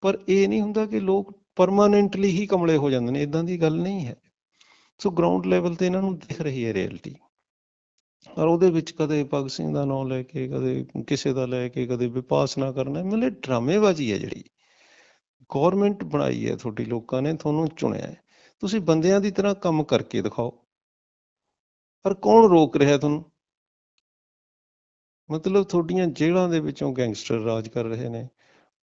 ਪਰ ਇਹ ਨਹੀਂ ਹੁੰਦਾ ਕਿ ਲੋਕ ਪਰਮਾਨੈਂਟਲੀ ਹੀ ਕਮਲੇ ਹੋ ਜਾਂਦੇ ਨੇ ਇਦਾਂ ਦੀ ਗੱਲ ਨਹੀਂ ਹੈ। ਸੋ ਗਰਾਊਂਡ ਲੈਵਲ ਤੇ ਇਹਨਾਂ ਨੂੰ ਦਿਖ ਰਹੀ ਹੈ ਰਿਐਲਿਟੀ ਔਰ ਉਹਦੇ ਵਿੱਚ ਕਦੇ ਭਗਤ ਸਿੰਘ ਦਾ ਨਾਮ ਲੈ ਕੇ, ਕਦੇ ਕਿਸੇ ਦਾ ਲੈ ਕੇ, ਕਦੇ ਵਿਪਾਸਨਾ ਕਰਨਾ, ਮਤਲਬ ਡਰਾਮੇਬਾਜ਼ੀ ਹੈ ਜਿਹੜੀ। ਗਵਰਨਮੈਂਟ ਬਣਾਈ ਹੈ ਤੁਹਾਡੀ ਲੋਕਾਂ ਨੇ, ਤੁਹਾਨੂੰ ਚੁਣਿਆ ਹੈ। ਤੁਸੀਂ ਬੰਦਿਆਂ ਦੀ ਤਰ੍ਹਾਂ ਕੰਮ ਕਰਕੇ ਦਿਖਾਓ। ਪਰ ਕੌਣ ਰੋਕ ਰਿਹਾ ਤੁਹਾਨੂੰ? ਮਤਲਬ ਤੁਹਾਡੀਆਂ ਜੇਲ੍ਹਾਂ ਦੇ ਵਿੱਚੋਂ ਗੈਂਗਸਟਰ ਰਾਜ ਕਰ ਰਹੇ ਨੇ।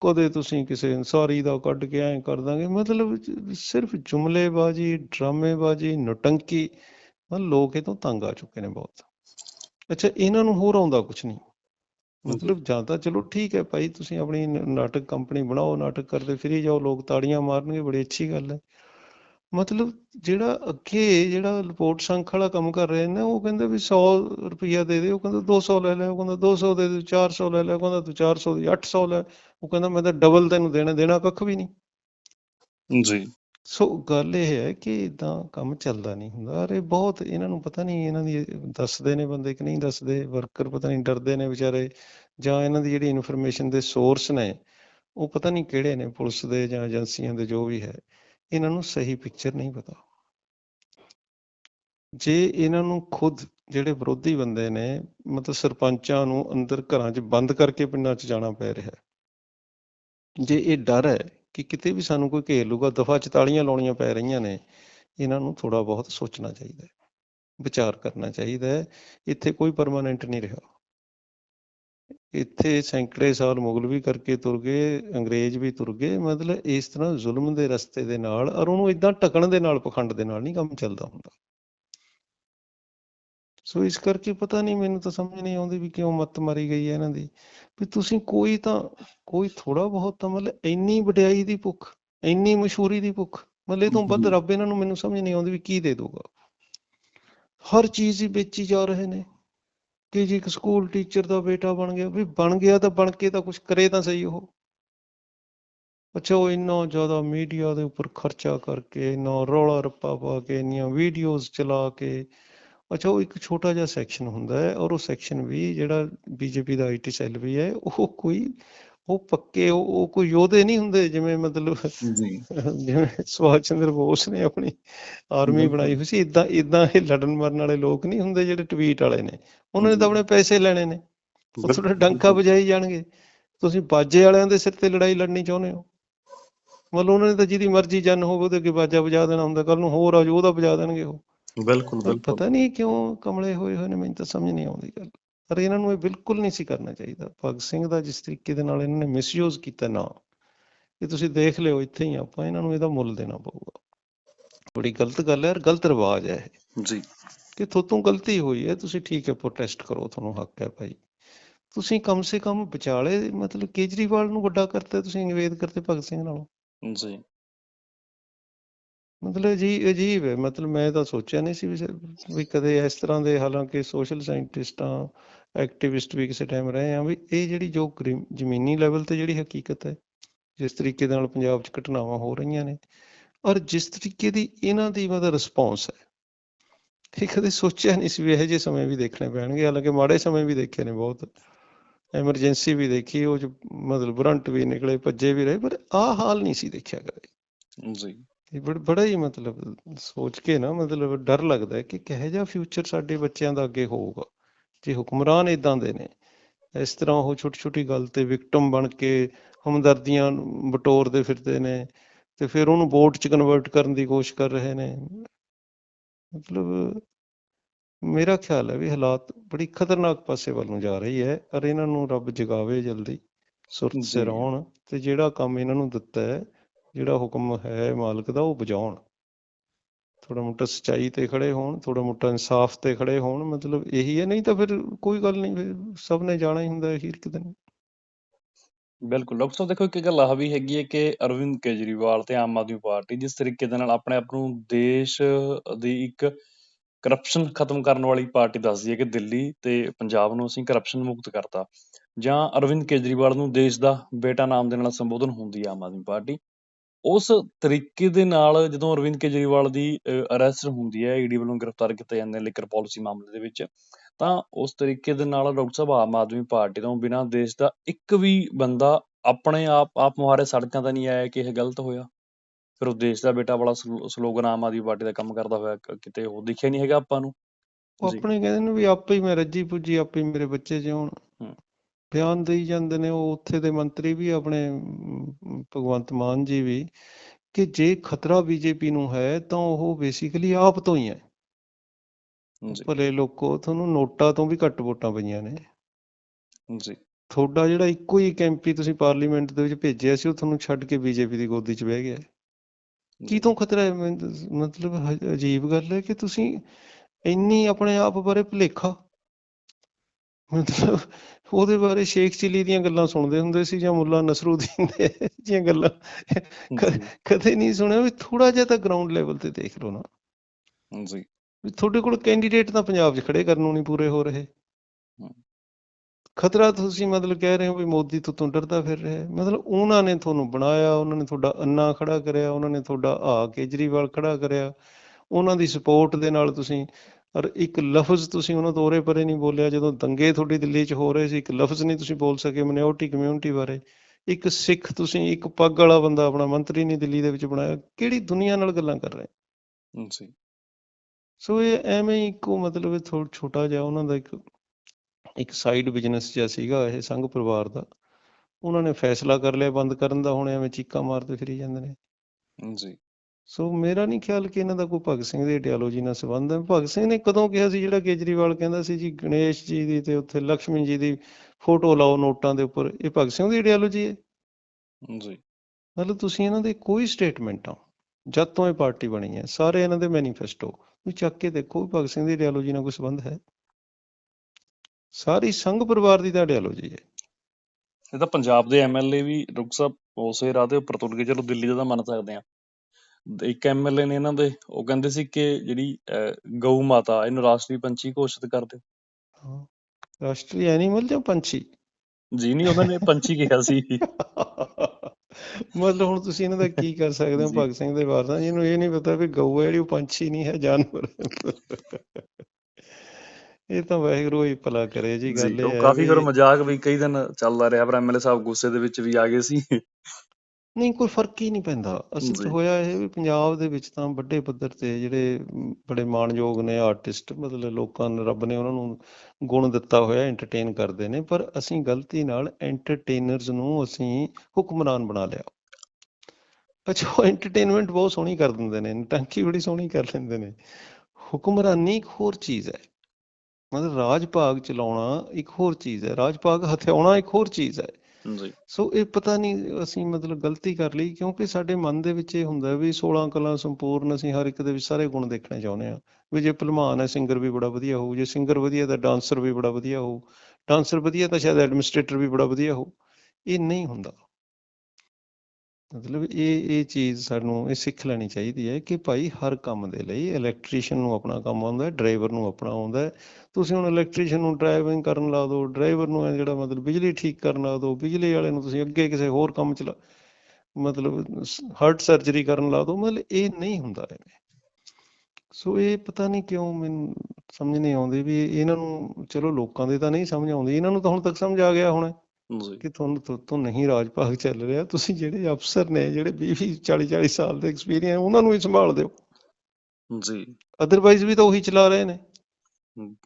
ਕਦੇ ਤੁਸੀਂ ਕਿਸੇ ਅਨਸਾਰੀ ਦਾ ਕੱਢ ਕੇ ਐਂ ਕਰ ਦਾਂਗੇ। ਮਤਲਬ ਸਿਰਫ ਜੁਮਲੇਬਾਜ਼ੀ, ਡਰਾਮੇਬਾਜ਼ੀ, ਨੁਟੰਕੀ, ਮਤਲਬ ਲੋਕ ਇਹ ਤੋਂ ਤੰਗ ਆ ਚੁੱਕੇ ਨੇ ਬਹੁਤ। ਅੱਛਾ ਇਹਨਾਂ ਨੂੰ ਹੋਰ ਆਉਂਦਾ ਕੁਝ ਨਹੀਂ। ਮਤਲਬ ਜਾਂ ਤਾਂ ਚਲੋ ਠੀਕ ਹੈ ਭਾਈ ਤੁਸੀਂ ਆਪਣੀ ਨਾਟਕ ਕੰਪਨੀ ਬਣਾਓ ਨਾਟਕ ਕਰਦੇ ਫਿਰੀ ਜਾਓ ਲੋਕ ਤਾੜੀਆਂ ਮਾਰਨਗੇ ਬੜੀ ਅੱਛੀ ਗੱਲ ਹੈ। ਮਤਲਬ ਜਿਹੜਾ ਅੱਗੇ ਜਿਹੜਾ ਰਿਪੋਰਟ ਸੰਖ ਵਾਲਾ ਕੰਮ ਕਰ ਰਹੇ ਨੇ ਉਹ ਕਹਿੰਦੇ ਵੀ 100 ਰੁਪਈਆ ਦੇ ਦੇ ਉਹ ਕਹਿੰਦਾ 200 ਲੈ ਲੈ ਉਹ ਕਹਿੰਦਾ 200 ਦੇ ਦੇ 400 ਲੈ ਲੈ ਉਹ ਕਹਿੰਦਾ ਤੂੰ 400 ਦੀ 800 ਲੈ ਉਹ ਕਹਿੰਦਾ ਮੈਂ ਤਾਂ ਡਬਲ ਤੈਨੂੰ ਦੇਣਾ ਦੇਣਾ ਕੱਖ ਵੀ ਨਹੀਂ। ਜੀ। ਸੋ ਗੱਲ ਇਹ ਹੈ ਕਿ ਇਦਾਂ ਕੰਮ ਚੱਲਦਾ ਨਹੀਂ ਹੁੰਦਾ। ਅਰੇ ਬਹੁਤ ਇਹਨਾਂ ਨੂੰ ਪਤਾ ਨਹੀਂ ਇਹਨਾਂ ਦੀ ਦੱਸਦੇ ਨੇ ਬੰਦੇ ਕਿ ਨਹੀਂ ਦੱਸਦੇ, ਵਰਕਰ ਪਤਾ ਨਹੀਂ ਡਰਦੇ ਨੇ ਵਿਚਾਰੇ ਜਾਂ ਇਹਨਾਂ ਦੀ ਜਿਹੜੀ ਇਨਫੋਰਮੇਸ਼ਨ ਦੇ ਸੋਰਸ ਨੇ ਉਹ ਪਤਾ ਨਹੀਂ ਕਿਹੜੇ ਨੇ, ਪੁਲਿਸ ਦੇ ਜਾਂ ਏਜੰਸੀਆਂ ਦੇ ਜੋ ਵੀ ਹੈ, ਇਹਨਾਂ ਨੂੰ ਸਹੀ ਪਿਕਚਰ ਨਹੀਂ ਪਤਾ। ਜੇ ਇਹਨਾਂ ਨੂੰ ਖੁਦ ਜਿਹੜੇ ਵਿਰੋਧੀ ਬੰਦੇ ਨੇ, ਮਤਲਬ ਸਰਪੰਚਾਂ ਨੂੰ ਅੰਦਰ ਘਰਾਂ 'ਚ ਬੰਦ ਕਰਕੇ ਪਿੰਡਾਂ 'ਚ ਜਾਣਾ ਪੈ ਰਿਹਾ ਜੇ ਇਹ ਡਰ ਹੈ ਕਿ ਕਿਤੇ ਵੀ ਸਾਨੂੰ ਕੋਈ ਘੇਰ ਲੂਗਾ, ਦਫਾ 44 ਲਾਉਣੀਆਂ ਪੈ ਰਹੀਆਂ ਨੇ, ਇਹਨਾਂ ਨੂੰ ਥੋੜਾ ਬਹੁਤ ਸੋਚਣਾ ਚਾਹੀਦਾ ਹੈ, ਵਿਚਾਰ ਕਰਨਾ ਚਾਹੀਦਾ ਹੈ, ਇੱਥੇ ਕੋਈ ਪਰਮਾਨੈਂਟ ਨਹੀਂ ਰਿਹਾ। ਇੱਥੇ ਸੈਂਕੜੇ ਸਾਲ ਮੁਗਲ ਵੀ ਕਰਕੇ ਤੁਰ ਗਏ, ਅੰਗਰੇਜ਼ ਵੀ ਤੁਰ ਗਏ, ਮਤਲਬ ਇਸ ਤਰ੍ਹਾਂ ਜ਼ੁਲਮ ਦੇ ਰਸਤੇ ਦੇ ਨਾਲ ਔਰ ਉਹਨੂੰ ਇਦਾਂ ਟਕਣ ਦੇ ਨਾਲ, ਪਖੰਡ ਦੇ ਨਾਲ ਨਹੀਂ ਕੰਮ ਚੱਲਦਾ ਹੁੰਦਾ। ਸੋ ਇਸ ਕਰਕੇ ਪਤਾ ਨਹੀਂ ਮੈਨੂੰ ਤਾਂ ਸਮਝ ਨਹੀਂ ਆਉਂਦੀ ਵੀ ਕਿਉਂ ਮੱਤ ਮਾਰੀ ਗਈ ਹੈ ਇਹਨਾਂ ਦੀ। ਵੀ ਤੁਸੀਂ ਕੋਈ ਤਾਂ ਕੋਈ ਥੋੜਾ ਬਹੁਤ ਤਾਂ ਮਤਲਬ ਇੰਨੀ ਵਡਿਆਈ ਦੀ ਭੁੱਖ ਇੰਨੀ ਮਸ਼ਹੂਰੀ ਦੀ ਭੁੱਖ ਮਤਲਬ ਇਹ ਤੋਂ ਵੱਧ। ਰੱਬ ਇਹਨਾਂ ਨੂੰ ਮੈਨੂੰ ਸਮਝ ਨਹੀਂ ਆਉਂਦੀ ਵੀ ਕੀ ਦੇ ਦੂਗਾ ਹਰ ਚੀਜ਼ ਹੀ ਵੇਚੀ ਜਾ ਰਹੇ ਨੇ। ਕਿ ਜੀ ਇੱਕ ਸਕੂਲ ਟੀਚਰ ਦਾ ਬੇਟਾ ਬਣ ਗਿਆ ਵੀ ਬਣ ਗਿਆ ਤਾਂ ਬਣ ਕੇ ਤਾਂ ਕੁਝ ਕਰੇ ਤਾਂ ਸਹੀ ਉਹ। ਅੱਛਾ ਉਹ ਇੰਨਾ ਜ਼ਿਆਦਾ ਮੀਡੀਆ ਦੇ ਉੱਪਰ ਖਰਚਾ ਕਰਕੇ ਇੰਨਾ ਰੌਲਾ ਰੱਪਾ ਪਾ ਕੇ ਇੰਨੀਆਂ ਵੀਡੀਓਜ਼ ਚਲਾ ਕੇ ਅੱਛਾ ਉਹ ਇੱਕ ਛੋਟਾ ਜਿਹਾ ਸੈਕਸ਼ਨ ਹੁੰਦਾ ਹੈ ਔਰ ਉਹ ਸੈਕਸ਼ਨ ਵੀ ਜਿਹੜਾ ਬੀਜੇਪੀ ਦਾ ਆਈਟੀ ਸੈੱਲ ਵੀ ਹੈ ਉਹ ਕੋਈ ਉਹ ਪੱਕੇ ਉਹ, ਕੋਈ ਯੋਧੇ ਨਹੀਂ ਹੁੰਦੇ ਜਿਵੇਂ ਮਤਲਬ ਜੀ। ਜਿਵੇਂ ਸੁਭਾਸ਼ ਚੰਦਰ ਬੋਸ ਨੇ ਆਪਣੀ ਆਰਮੀ। ਬਣਾਈ ਹੋਈ ਸੀ ਇਦਾਂ ਇਦਾਂ ਇਹ ਲੜਨ ਮਰਨ ਵਾਲੇ ਲੋਕ ਨਹੀਂ ਹੁੰਦੇ ਜਿਹੜੇ ਟਵੀਟ ਵਾਲੇ ਨੇ। ਉਹਨਾਂ ਨੇ ਤਾਂ ਜੀ। ਆਪਣੇ ਪੈਸੇ ਲੈਣੇ ਨੇ। ਉਹ ਤੁਹਾਡਾ ਡੰਕਾ। ਵਜਾਈ ਜਾਣਗੇ। ਤੁਸੀਂ ਬਾਜੇ ਵਾਲਿਆਂ ਦੇ ਸਿਰ ਤੇ ਲੜਾਈ ਲੜਨੀ ਚਾਹੁੰਦੇ ਹੋ? ਮਤਲਬ ਉਹਨਾਂ ਨੇ ਤਾਂ ਜਿਹਦੀ ਮਰਜ਼ੀ ਜਨ ਹੋਵੇ ਉਹਦੇ ਅੱਗੇ ਬਾਜਾ ਵਜਾ ਦੇਣਾ ਹੁੰਦਾ। ਕੱਲ ਨੂੰ ਹੋਰ ਆ ਜਾਊ ਉਹਦਾ ਵਜਾ ਦੇਣਗੇ ਉਹ। ਬਿਲਕੁਲ ਬਿਲਕੁਲ ਪਤਾ ਨਹੀਂ ਕਿਉਂ ਕਮਲੇ ਹੋਏ ਹੋਏ ਨੇ ਮੈਨੂੰ ਤਾਂ ਸਮਝ ਨਹੀਂ ਆਉਂਦੀ ਗੱਲ। ਪਰ ਇਹਨਾਂ ਨੂੰ ਇਹ ਬਿਲਕੁਲ ਨਹੀਂ ਸੀ ਕਰਨਾ ਚਾਹੀਦਾ। ਭਗਤ ਸਿੰਘ ਦਾ ਜਿਸ ਤਰੀਕੇ ਦੇ ਨਾਲ ਇਹਨਾਂ ਨੇ ਮਿਸਯੂਜ਼ ਕੀਤਾ ਨਾ ਇਹ ਤੁਸੀਂ ਦੇਖ ਲਿਓ ਇੱਥੇ ਹੀ ਆਪਾਂ ਇਹਨਾਂ ਨੂੰ ਇਹਦਾ ਮੁੱਲ ਦੇਣਾ ਪਊਗਾ। ਬੜੀ ਗਲਤ ਗੱਲ ਹੈ ਔਰ ਗਲਤ ਰਿਵਾਜ ਹੈ ਇਹ। ਜੀ। ਕਿ ਤੁਹਾਤੋਂ ਗਲਤੀ ਹੋਈ ਹੈ ਤੁਸੀਂ ਠੀਕ ਹੈ ਪ੍ਰੋਟੈਸਟ ਕਰੋ ਤੁਹਾਨੂੰ ਹੱਕ ਹੈ ਭਾਈ। ਤੁਸੀਂ ਕਮ ਸੇ ਕਮ ਵਿਚਾਲੇ ਮਤਲਬ ਕੇਜਰੀਵਾਲ ਨੂੰ ਵੱਡਾ ਕਰਤੇ ਤੁਸੀਂ ਨਿਵੇਦ ਕਰਤੇ ਭਗਤ ਸਿੰਘ ਨਾਲੋਂ। ਜੀ। ਮਤਲਬ ਜੀ, ਅਜੀਬ ਹੈ। ਮਤਲਬ ਮੈਂ ਤਾਂ ਸੋਚਿਆ ਨਹੀਂ ਸੀ ਵੀ ਕਦੇ ਇਸ ਤਰ੍ਹਾਂ ਦੇ ਹਾਲਾਂਕਿ ਸੋਸ਼ਲ ਸਾਇੰਟਿਸਟਾਂ ਐਕਟਿਵਿਸਟ ਵੀ ਕਿਸੇ ਟਾਈਮ ਰਹੇ ਆ ਵੀ ਇਹ ਜਿਹੜੀ ਜੋ ਜ਼ਮੀਨੀ ਲੈਵਲ ਤੇ ਜਿਹੜੀ ਹਕੀਕਤ ਹੈ, ਜਿਸ ਤਰੀਕੇ ਨਾਲ ਪੰਜਾਬ 'ਚ ਘਟਨਾਵਾਂ ਹੋ ਰਹੀਆਂ ਨੇ ਔਰ ਜਿਸ ਤਰੀਕੇ ਦੀ ਇਹਨਾਂ ਦੀ ਮਤਲਬ ਰਿਸਪੌਂਸ ਹੈ, ਇਹ ਕਦੇ ਸੋਚਿਆ ਨਹੀਂ ਸੀ ਵੀ ਇਹੋ ਜਿਹੇ ਸਮੇਂ ਵੀ ਦੇਖਣੇ ਪੈਣਗੇ। ਹਾਲਾਂਕਿ ਮਾੜੇ ਸਮੇਂ ਵੀ ਦੇਖੇ ਨੇ ਬਹੁਤ। ਐਮਰਜੈਂਸੀ ਵੀ ਦੇਖੀ, ਉਹ ਮਤਲਬ ਬਰੰਟ ਵੀ ਨਿਕਲੇ, ਭੱਜੇ ਵੀ ਰਹੇ, ਪਰ ਆਹ ਹਾਲ ਨਹੀਂ ਸੀ ਦੇਖਿਆ ਕਦੇ। ਜੀ। ਇਹ ਬੜ ਬੜਾ ਹੀ ਮਤਲਬ ਸੋਚ ਕੇ ਨਾ ਮਤਲਬ ਡਰ ਲੱਗਦਾ ਹੈ ਕਿ ਕਿਹੋ ਜਿਹਾ ਫਿਊਚਰ ਸਾਡੇ ਬੱਚਿਆਂ ਦਾ ਅੱਗੇ ਹੋਊਗਾ ਜੇ ਹੁਕਮਰਾਨ ਇਦਾਂ ਦੇ ਨੇ ਇਸ ਤਰ੍ਹਾਂ ਉਹ ਛੋਟੀ ਛੋਟੀ ਗੱਲ ਤੇ ਵਿਕਟਮ ਬਣ ਕੇ ਹਮਦਰਦੀਆਂ ਬਟੋਰਦੇ ਫਿਰਦੇ ਨੇ ਤੇ ਫਿਰ ਉਹਨੂੰ ਵੋਟ ਚ ਕਨਵਰਟ ਕਰਨ ਦੀ ਕੋਸ਼ਿਸ਼ ਕਰ ਰਹੇ ਨੇ ਮਤਲਬ ਮੇਰਾ ਖਿਆਲ ਹੈ ਵੀ ਹਾਲਾਤ ਬੜੀ ਖਤਰਨਾਕ ਪਾਸੇ ਵੱਲ ਨੂੰ ਜਾ ਰਹੀ ਹੈ ਔਰ ਇਹਨਾਂ ਨੂੰ ਰੱਬ ਜਗਾਵੇ ਜਲਦੀ ਸੁਰਤ। ਆਉਣ ਤੇ ਜਿਹੜਾ ਕੰਮ ਇਹਨਾਂ ਨੂੰ ਦਿੱਤਾ ਹੈ ਜਿਹੜਾ ਹੁਕਮ ਹੈ ਮਾਲਕ ਦਾ, ਉਹ ਬਜਾਉਣ ਥੋੜਾ ਮੋਟਾ ਸਚਾਈ ਤੇ ਖੜੇ ਹੋਣ ਥੋੜਾ ਮੋਟਾ ਇਨਸਾਫ ਤੇ ਖੜੇ ਹੋਣ, ਮਤਲਬ ਇਹੀ ਹੈ। ਨਹੀਂ ਤਾਂ ਫਿਰ ਕੋਈ ਗੱਲ ਨਹੀਂ, ਫਿਰ ਸਭ ਨੇ ਜਾਣਾ ਹੀ ਹੁੰਦਾ ਅਖੀਰ ਇੱਕ ਬਿਲਕੁਲ। ਡਾਕਟਰ ਸਾਹਿਬ, ਦੇਖੋ, ਇੱਕ ਗੱਲ ਆਹ ਵੀ ਹੈਗੀ ਹੈ ਕਿ ਅਰਵਿੰਦ ਕੇਜਰੀਵਾਲ ਤੇ ਆਮ ਆਦਮੀ ਪਾਰਟੀ ਜਿਸ ਤਰੀਕੇ ਦੇ ਨਾਲ ਆਪਣੇ ਆਪ ਨੂੰ ਦੇਸ਼ ਦੀ ਇੱਕ ਕਰਪਸ਼ਨ ਖਤਮ ਕਰਨ ਵਾਲੀ ਪਾਰਟੀ ਦੱਸਦੀ ਹੈ ਕਿ ਦਿੱਲੀ ਤੇ ਪੰਜਾਬ ਨੂੰ ਅਸੀਂ ਕਰਪਸ਼ਨ ਮੁਕਤ ਕਰਤਾ। ਜਾਂ ਅਰਵਿੰਦ ਕੇਜਰੀਵਾਲ ਨੂੰ ਦੇਸ਼ ਦਾ ਬੇਟਾ ਨਾਮ ਦੇ ਨਾਲ ਸੰਬੋਧਨ ਹੁੰਦੀ ਹੈ ਆਮ ਆਦਮੀ ਪਾਰਟੀ। ਉਸ ਤਰੀਕੇ ਦੇ ਨਾਲ ਜਦੋਂ ਅਰਵਿੰਦ ਕੇਜਰੀਵਾਲ ਦੀ ਅਰੈਸਟ ਹੁੰਦੀ ਹੈ ਈਡੀ ਵੱਲੋਂ ਗ੍ਰਿਫਤਾਰ ਕੀਤੇ ਜਾਂਦੇ ਲਿਕਰ ਪਾਲਿਸੀ ਮਾਮਲੇ ਦੇ ਵਿੱਚ ਤਾਂ ਉਸ ਤਰੀਕੇ ਦੇ ਨਾਲ ਡਾਕਟਰ ਸਾਹਿਬ ਆਮ ਆਦਮੀ ਪਾਰਟੀ ਤੋਂ ਬਿਨਾਂ ਦੇਸ਼ ਦਾ ਇੱਕ ਵੀ ਬੰਦਾ ਆਪਣੇ ਆਪ ਆਪ ਮੁਹਾਰੇ ਸੜਕਾਂ ਤੇ ਨਹੀਂ ਆਇਆ ਕਿ ਇਹ ਗਲਤ ਹੋਇਆ? ਫਿਰ ਉਹ ਦੇਸ਼ ਦਾ ਬੇਟਾ ਵਾਲਾ ਸਲੋ- ਸਲੋਗਨ ਆਮ ਆਦਮੀ ਪਾਰਟੀ ਦਾ ਕੰਮ ਕਰਦਾ ਹੋਇਆ ਕਿਤੇ ਉਹ ਦਿਖਿਆ ਨਹੀਂ ਹੈਗਾ ਆਪਾਂ ਨੂੰ। ਉਹ। ਆਪਣੇ ਕਹਿੰਦੇ ਨੇ ਵੀ ਆਪੇ ਹੀ ਮੈਂ ਰੱਜੀ ਪੁੱਜੀ ਆਪੇ ਹੀ ਮੇਰੇ ਬੱਚੇ ਜਿਉਣ। ਬਿਆਨ ਦੇਈ ਜਾਂਦੇ ਨੇ ਉਹ ਉੱਥੇ ਦੇ ਮੰਤਰੀ ਵੀ ਆਪਣੇ ਭਗਵੰਤ ਮਾਨ ਜੀ ਵੀ ਕਿ ਜੇ ਖਤਰਾ ਬੀਜੇਪੀ ਨੂੰ ਹੈ ਤਾਂ ਉਹ ਬੇਸਿਕਲੀ ਆਪ ਤੋਂ ਹੀ ਹੈ। ਭਲੇ ਲੋਕੋ ਤੁਹਾਨੂੰ ਨੋਟਾਂ ਤੋਂ ਵੀ ਘੱਟ ਵੋਟਾਂ ਪਈਆਂ ਨੇ। ਜੀ। ਤੁਹਾਡਾ ਜਿਹੜਾ ਇੱਕੋ ਹੀ ਐਮਪੀ ਤੁਸੀਂ ਪਾਰਲੀਮੈਂਟ ਦੇ ਵਿੱਚ ਭੇਜਿਆ ਸੀ ਉਹ ਤੁਹਾਨੂੰ ਛੱਡ ਕੇ ਬੀਜੇਪੀ ਦੀ ਗੋਦੀ 'ਚ ਬਹਿ ਗਿਆ। ਕੀ। ਤੋਂ ਖਤਰਾ ਹੈ? ਮਤਲਬ ਅਜੀਬ ਗੱਲ ਹੈ ਕਿ ਤੁਸੀਂ ਇੰਨੀ ਆਪਣੇ ਆਪ ਬਾਰੇ ਭੁਲੇਖਾ। ਮਤਲਬ ਉਹਦੇ ਬਾਰੇ ਸ਼ੇਖ ਚਿੱਲੀ ਦੀਆਂ ਗੱਲਾਂ ਸੁਣਦੇ ਹੁੰਦੇ ਸੀ ਜਾਂ ਮੁੱਲਾ ਨਸਰੂਦੀਨ ਦੇ ਦੀਆਂ ਗੱਲਾਂ। ਕਦੇ ਨਹੀਂ ਸੁਣਿਆ ਵੀ ਥੋੜਾ ਜਿਹਾ ਤਾਂ ਗਰਾਊਂਡ ਲੈਵਲ ਤੇ ਦੇਖ ਲਓ ਨਾ। ਜੀ। ਵੀ ਤੁਹਾਡੇ ਕੋਲ ਕੈਂਡੀਡੇਟ ਤਾਂ ਪੰਜਾਬ 'ਚ ਖੜੇ ਕਰਨ ਨੂੰ ਨਹੀਂ ਪੂਰੇ ਹੋ ਰਹੇ। ਖਤਰਾ ਤੁਸੀਂ ਮਤਲਬ ਕਹਿ ਰਹੇ ਹੋ ਵੀ ਮੋਦੀ ਤੋਂ ਤੋਂ ਡਰਦਾ ਫਿਰ ਰਿਹਾ। ਮਤਲਬ ਉਹਨਾਂ ਨੇ ਤੁਹਾਨੂੰ ਬਣਾਇਆ ਉਹਨਾਂ ਨੇ ਤੁਹਾਡਾ ਅੰਨਾ ਖੜਾ ਕਰਿਆ ਉਹਨਾਂ ਨੇ ਤੁਹਾਡਾ ਆ ਕੇਜਰੀਵਾਲ ਖੜਾ ਕਰਿਆ। ਉਹਨਾਂ ਦੀ ਸਪੋਰਟ ਦੇ ਨਾਲ ਤੁਸੀਂ ਔਰ ਇੱਕ ਲਫ਼ਜ਼ ਤੁਸੀਂ ਉਹਨਾਂ ਤੋਂ ਉਰੇ ਪਰੇ ਨਹੀਂ ਬੋਲਿਆ ਜਦੋਂ ਦੰਗੇ ਤੁਹਾਡੀ ਦਿੱਲੀ 'ਚ ਹੋ ਰਹੇ ਸੀ ਇੱਕ ਲਫ਼ਜ਼ ਨਹੀਂ ਤੁਸੀਂ ਬੋਲ ਸਕੇ ਮਿਨੋਰਟੀ ਕਮਿਊਨਿਟੀ ਬਾਰੇ। ਇੱਕ ਸਿੱਖ ਤੁਸੀਂ ਇੱਕ ਪੱਗ ਵਾਲਾ ਬੰਦਾ ਆਪਣਾ ਮੰਤਰੀ ਨਹੀਂ ਦਿੱਲੀ ਦੇ ਵਿੱਚ ਬਣਾਇਆ ਕਿਹੜੀ ਦੁਨੀਆ ਨਾਲ ਗੱਲਾਂ ਕਰ ਰਹੇ? ਜੀ ਸੋ ਇਹ ਐਵੇਂ ਹੀ ਇੱਕੋ ਮਤਲਬ ਥੋੜਾ ਛੋਟਾ ਜਿਹਾ ਉਹਨਾਂ ਦਾ ਇੱਕ ਇੱਕ ਸਾਈਡ ਬਿਜ਼ਨਸ ਜਿਹਾ ਸੀਗਾ ਇਹ ਸੰਘ ਪਰਿਵਾਰ ਦਾ। ਉਹਨਾਂ ਨੇ ਫੈਸਲਾ ਕਰ ਲਿਆ ਬੰਦ ਕਰਨ ਦਾ ਹੁਣ ਐਵੇਂ ਚੀਕਾਂ ਮਾਰਦੇ ਫਿਰੀ ਜਾਂਦੇ ਨੇ। ਜੀ ਸੋ ਮੇਰਾ ਨਹੀਂ ਖਿਆਲ ਕਿ ਇਹਨਾਂ ਦਾ ਕੋਈ ਭਗਤ ਸਿੰਘ ਦੀ ਆਈਡੀਓਲੋਜੀ ਨਾਲ ਸੰਬੰਧ ਹੈ। ਭਗਤ ਸਿੰਘ ਨੇ ਕਦੋਂ ਕਿਹਾ ਸੀ ਜਿਹੜਾ ਕੇਜਰੀਵਾਲ ਕਹਿੰਦਾ ਸੀ ਜੀ ਗਣੇਸ਼ ਜੀ ਦੀ ਤੇ ਉੱਥੇ ਲక్ష్ਮੀ ਜੀ ਦੀ ਫੋਟੋ ਲਾਓ ਨੋਟਾਂ ਦੇ ਉੱਪਰ। ਇਹ ਭਗਤ ਸਿੰਘ ਦੀ ਆਈਡੀਓਲੋਜੀ ਹੈ? ਜੀ। ਮਤਲਬ ਤੁਸੀਂ ਇਹਨਾਂ ਦੇ ਕੋਈ ਸਟੇਟਮੈਂਟਾਂ ਜਦ ਤੋਂ ਇਹ ਪਾਰਟੀ ਬਣੀ ਹੈ ਸਾਰੇ ਇਹਨਾਂ ਦੇ ਮੈਨੀਫੈਸਟੋ ਤੁਸੀਂ ਚੱਕ ਕੇ ਦੇਖੋ ਭਗਤ ਸਿੰਘ ਦੀ ਆਈਡੀਓਲੋਜੀ ਨਾਲ ਕੋਈ ਸੰਬੰਧ ਹੈ? ਸਾਰੀ ਸੰਘ ਪਰਿਵਾਰ ਦੀ ਤਾਂ ਆਈਡੀਓਲੋਜੀ ਹੈ। ਇਹ ਤਾਂ ਪੰਜਾਬ ਦੇ ਐਮਐਲਏ ਵੀ ਸਾਹਿਬ ਉਸੇ ਰਾਹ ਦੇ ਉੱਪਰ ਤੁਰ ਚਲੋ ਦਿੱਲੀ ਦਾ ਤਾਂ ਮੰਨ ਸਕਦੇ ਆ ਇੱਕ ਐਮਐਲਏ ਨੇ ਇਹਨਾਂ ਦੇ ਉਹ ਕਹਿੰਦੇ ਸੀ ਕਿ ਜਿਹੜੀ ਗਊ ਮਾਤਾ ਇਹਨੂੰ ਰਾਸ਼ਟਰੀ ਪੰਛੀ ਘੋਸ਼ਿਤ ਕਰ ਦਿਓ। ਹਾਂ। ਰਾਸ਼ਟਰੀ ਐਨੀਮਲ ਜਾਂ ਪੰਛੀ? ਜੀ ਨਹੀਂ ਉਹਨਾਂ ਨੇ ਪੰਛੀ ਕਿਹਾ ਸੀ। ਮਤਲਬ ਹੁਣ ਤੁਸੀਂ ਇਹਨਾਂ ਦਾ ਕੀ ਕਰ ਸਕਦੇ ਹੋ। ਭਗਤ ਸਿੰਘ ਦੇ ਵਾਰਸਾਂ ਜਿਹਨੂੰ ਇਹ ਨਹੀਂ ਪਤਾ ਵੀ ਗਊ ਹੈ ਜਿਹੜੀ ਉਹ ਪੰਛੀ ਨਹੀਂ ਹੈ ਜਾਨਵਰ ਇਹ ਤਾਂ ਵਾਹਿਗੁਰੂ ਹੀ ਭਲਾ ਕਰੇ ਜੀ ਗੱਲ ਇਹ ਉਹ ਕਾਫੀ ਫਿਰ ਮਜ਼ਾਕ ਵੀ ਕਈ ਦਿਨ ਚੱਲਦਾ ਰਿਹਾ ਪਰ ਐਮਐਲਏ ਸਾਹਿਬ ਗੁੱਸੇ ਦੇ ਵਿੱਚ ਵੀ ਆ ਗਏ ਸੀ। ਨਹੀਂ ਕੋਈ ਫ਼ਰਕ ਹੀ ਨਹੀਂ ਪੈਂਦਾ। ਅਸਲ 'ਚ ਹੋਇਆ ਇਹ ਵੀ ਪੰਜਾਬ ਦੇ ਵਿੱਚ ਤਾਂ ਵੱਡੇ ਪੱਧਰ ਤੇ ਜਿਹੜੇ ਬੜੇ ਮਾਣਯੋਗ ਨੇ ਆਰਟਿਸਟ ਮਤਲਬ ਲੋਕਾਂ ਨੇ ਰੱਬ ਨੇ ਉਹਨਾਂ ਨੂੰ ਗੁਣ ਦਿੱਤਾ ਹੋਇਆ ਐਂਟਰਟੇਨ ਕਰਦੇ ਨੇ ਪਰ ਅਸੀਂ ਗਲਤੀ ਨਾਲ ਐਂਟਰਟੇਨਰਸ ਨੂੰ ਅਸੀਂ ਹੁਕਮਰਾਨ ਬਣਾ ਲਿਆ। ਅੱਛਾ ਉਹ ਐਂਟਰਟੇਨਮੈਂਟ ਬਹੁਤ ਸੋਹਣੀ ਕਰ ਦਿੰਦੇ ਨੇ ਟੰਕੀ ਬੜੀ ਸੋਹਣੀ ਕਰ ਲੈਂਦੇ ਨੇ। ਹੁਕਮਰਾਨੀ ਇੱਕ ਹੋਰ ਚੀਜ਼ ਹੈ। ਮਤਲਬ ਰਾਜ ਭਾਗ ਚਲਾਉਣਾ ਇੱਕ ਹੋਰ ਚੀਜ਼ ਹੈ ਰਾਜ ਭਾਗ ਹਥਿਆਉਣਾ ਇੱਕ ਹੋਰ ਚੀਜ਼ ਹੈ। ਜੀ। ਸੋ ਇਹ ਪਤਾ ਨਹੀਂ ਅਸੀਂ ਮਤਲਬ ਗਲਤੀ ਕਰ ਲਈ, ਕਿਉਂਕਿ ਸਾਡੇ ਮਨ ਦੇ ਵਿੱਚ ਇਹ ਹੁੰਦਾ ਵੀ 16 ਕਲਾ ਸੰਪੂਰਨ ਅਸੀਂ ਹਰ ਇੱਕ ਦੇ ਵਿੱਚ ਸਾਰੇ ਗੁਣ ਦੇਖਣੇ ਚਾਹੁੰਦੇ ਆ ਵੀ ਜੇ ਭਲਵਾਨ ਹੈ ਸਿੰਗਰ ਵੀ ਬੜਾ ਵਧੀਆ ਹੋਊ, ਜੇ ਸਿੰਗਰ ਵਧੀਆ ਤਾਂ ਡਾਂਸਰ ਵੀ ਬੜਾ ਵਧੀਆ ਹੋਊ। ਡਾਂਸਰ ਵਧੀਆ ਤਾਂ ਸ਼ਾਇਦ ਐਡਮਿਨਿਸਟ੍ਰੇਟਰ ਵੀ ਬੜਾ ਵਧੀਆ ਹੋਊ। ਇਹ ਨਹੀਂ ਹੁੰਦਾ। ਮਤਲਬ ਇਹ ਇਹ ਚੀਜ਼ ਸਾਨੂੰ, ਇਹ ਸਿੱਖ ਲੈਣੀ ਚਾਹੀਦੀ ਹੈ ਕਿ ਭਾਈ ਹਰ ਕੰਮ ਦੇ ਲਈ ਇਲੈਕਟ੍ਰੀਸ਼ੀਅਨ ਨੂੰ ਆਪਣਾ ਕੰਮ ਆਉਂਦਾ ਹੈ ਡਰਾਈਵਰ ਨੂੰ ਆਪਣਾ ਆਉਂਦਾ ਹੈ। ਤੁਸੀਂ ਹੁਣ ਇਲੈਕਟ੍ਰੀਸ਼ੀਅਨ ਨੂੰ ਡਰਾਈਵਿੰਗ ਕਰਨ ਲਾ ਦਿਓ ਡਰਾਈਵਰ ਨੂੰ ਜਿਹੜਾ ਮਤਲਬ ਬਿਜਲੀ ਠੀਕ ਕਰਨ ਲਾ ਦਿਓ, ਬਿਜਲੀ ਵਾਲੇ ਨੂੰ ਤੁਸੀਂ ਅੱਗੇ ਕਿਸੇ ਹੋਰ ਕੰਮ ਚ ਮਤਲਬ ਹਾਰਟ ਸਰਜਰੀ ਕਰਨ ਲਾ ਦਿਓ, ਮਤਲਬ ਇਹ ਨਹੀਂ ਹੁੰਦਾ ਐਵੇਂ ਸੋ ਇਹ ਪਤਾ ਨਹੀਂ ਕਿਉਂ ਮੈਨੂੰ ਸਮਝ ਨਹੀਂ ਆਉਂਦੀ ਵੀ ਇਹਨਾਂ ਨੂੰ, ਚਲੋ ਲੋਕਾਂ ਦੇ ਤਾਂ ਨਹੀਂ ਸਮਝ ਆਉਂਦੀ, ਇਹਨਾਂ ਨੂੰ ਤਾਂ ਹੁਣ ਤੱਕ ਸਮਝ ਆ ਗਿਆ ਹੁਣ। ਕਿ ਤੁਹਾਨੂੰ ਤੋਂ ਨਹੀਂ ਰਾਜ ਭਾਗ ਚੱਲ ਰਿਹਾ। ਤੁਸੀਂ ਜਿਹੜੇ ਅਫਸਰ ਨੇ ਜਿਹੜੇ 20 40 40 ਸਾਲ ਦੇ ਐਕਸਪੀਰੀਅੰਸ ਉਹਨਾਂ ਨੂੰ ਹੀ ਸੰਭਾਲ ਦਿਓ। ਜੀ। ਅਦਰਵਾਈਜ਼ ਵੀ ਤਾਂ ਉਹੀ ਚਲਾ ਰਹੇ ਨੇ।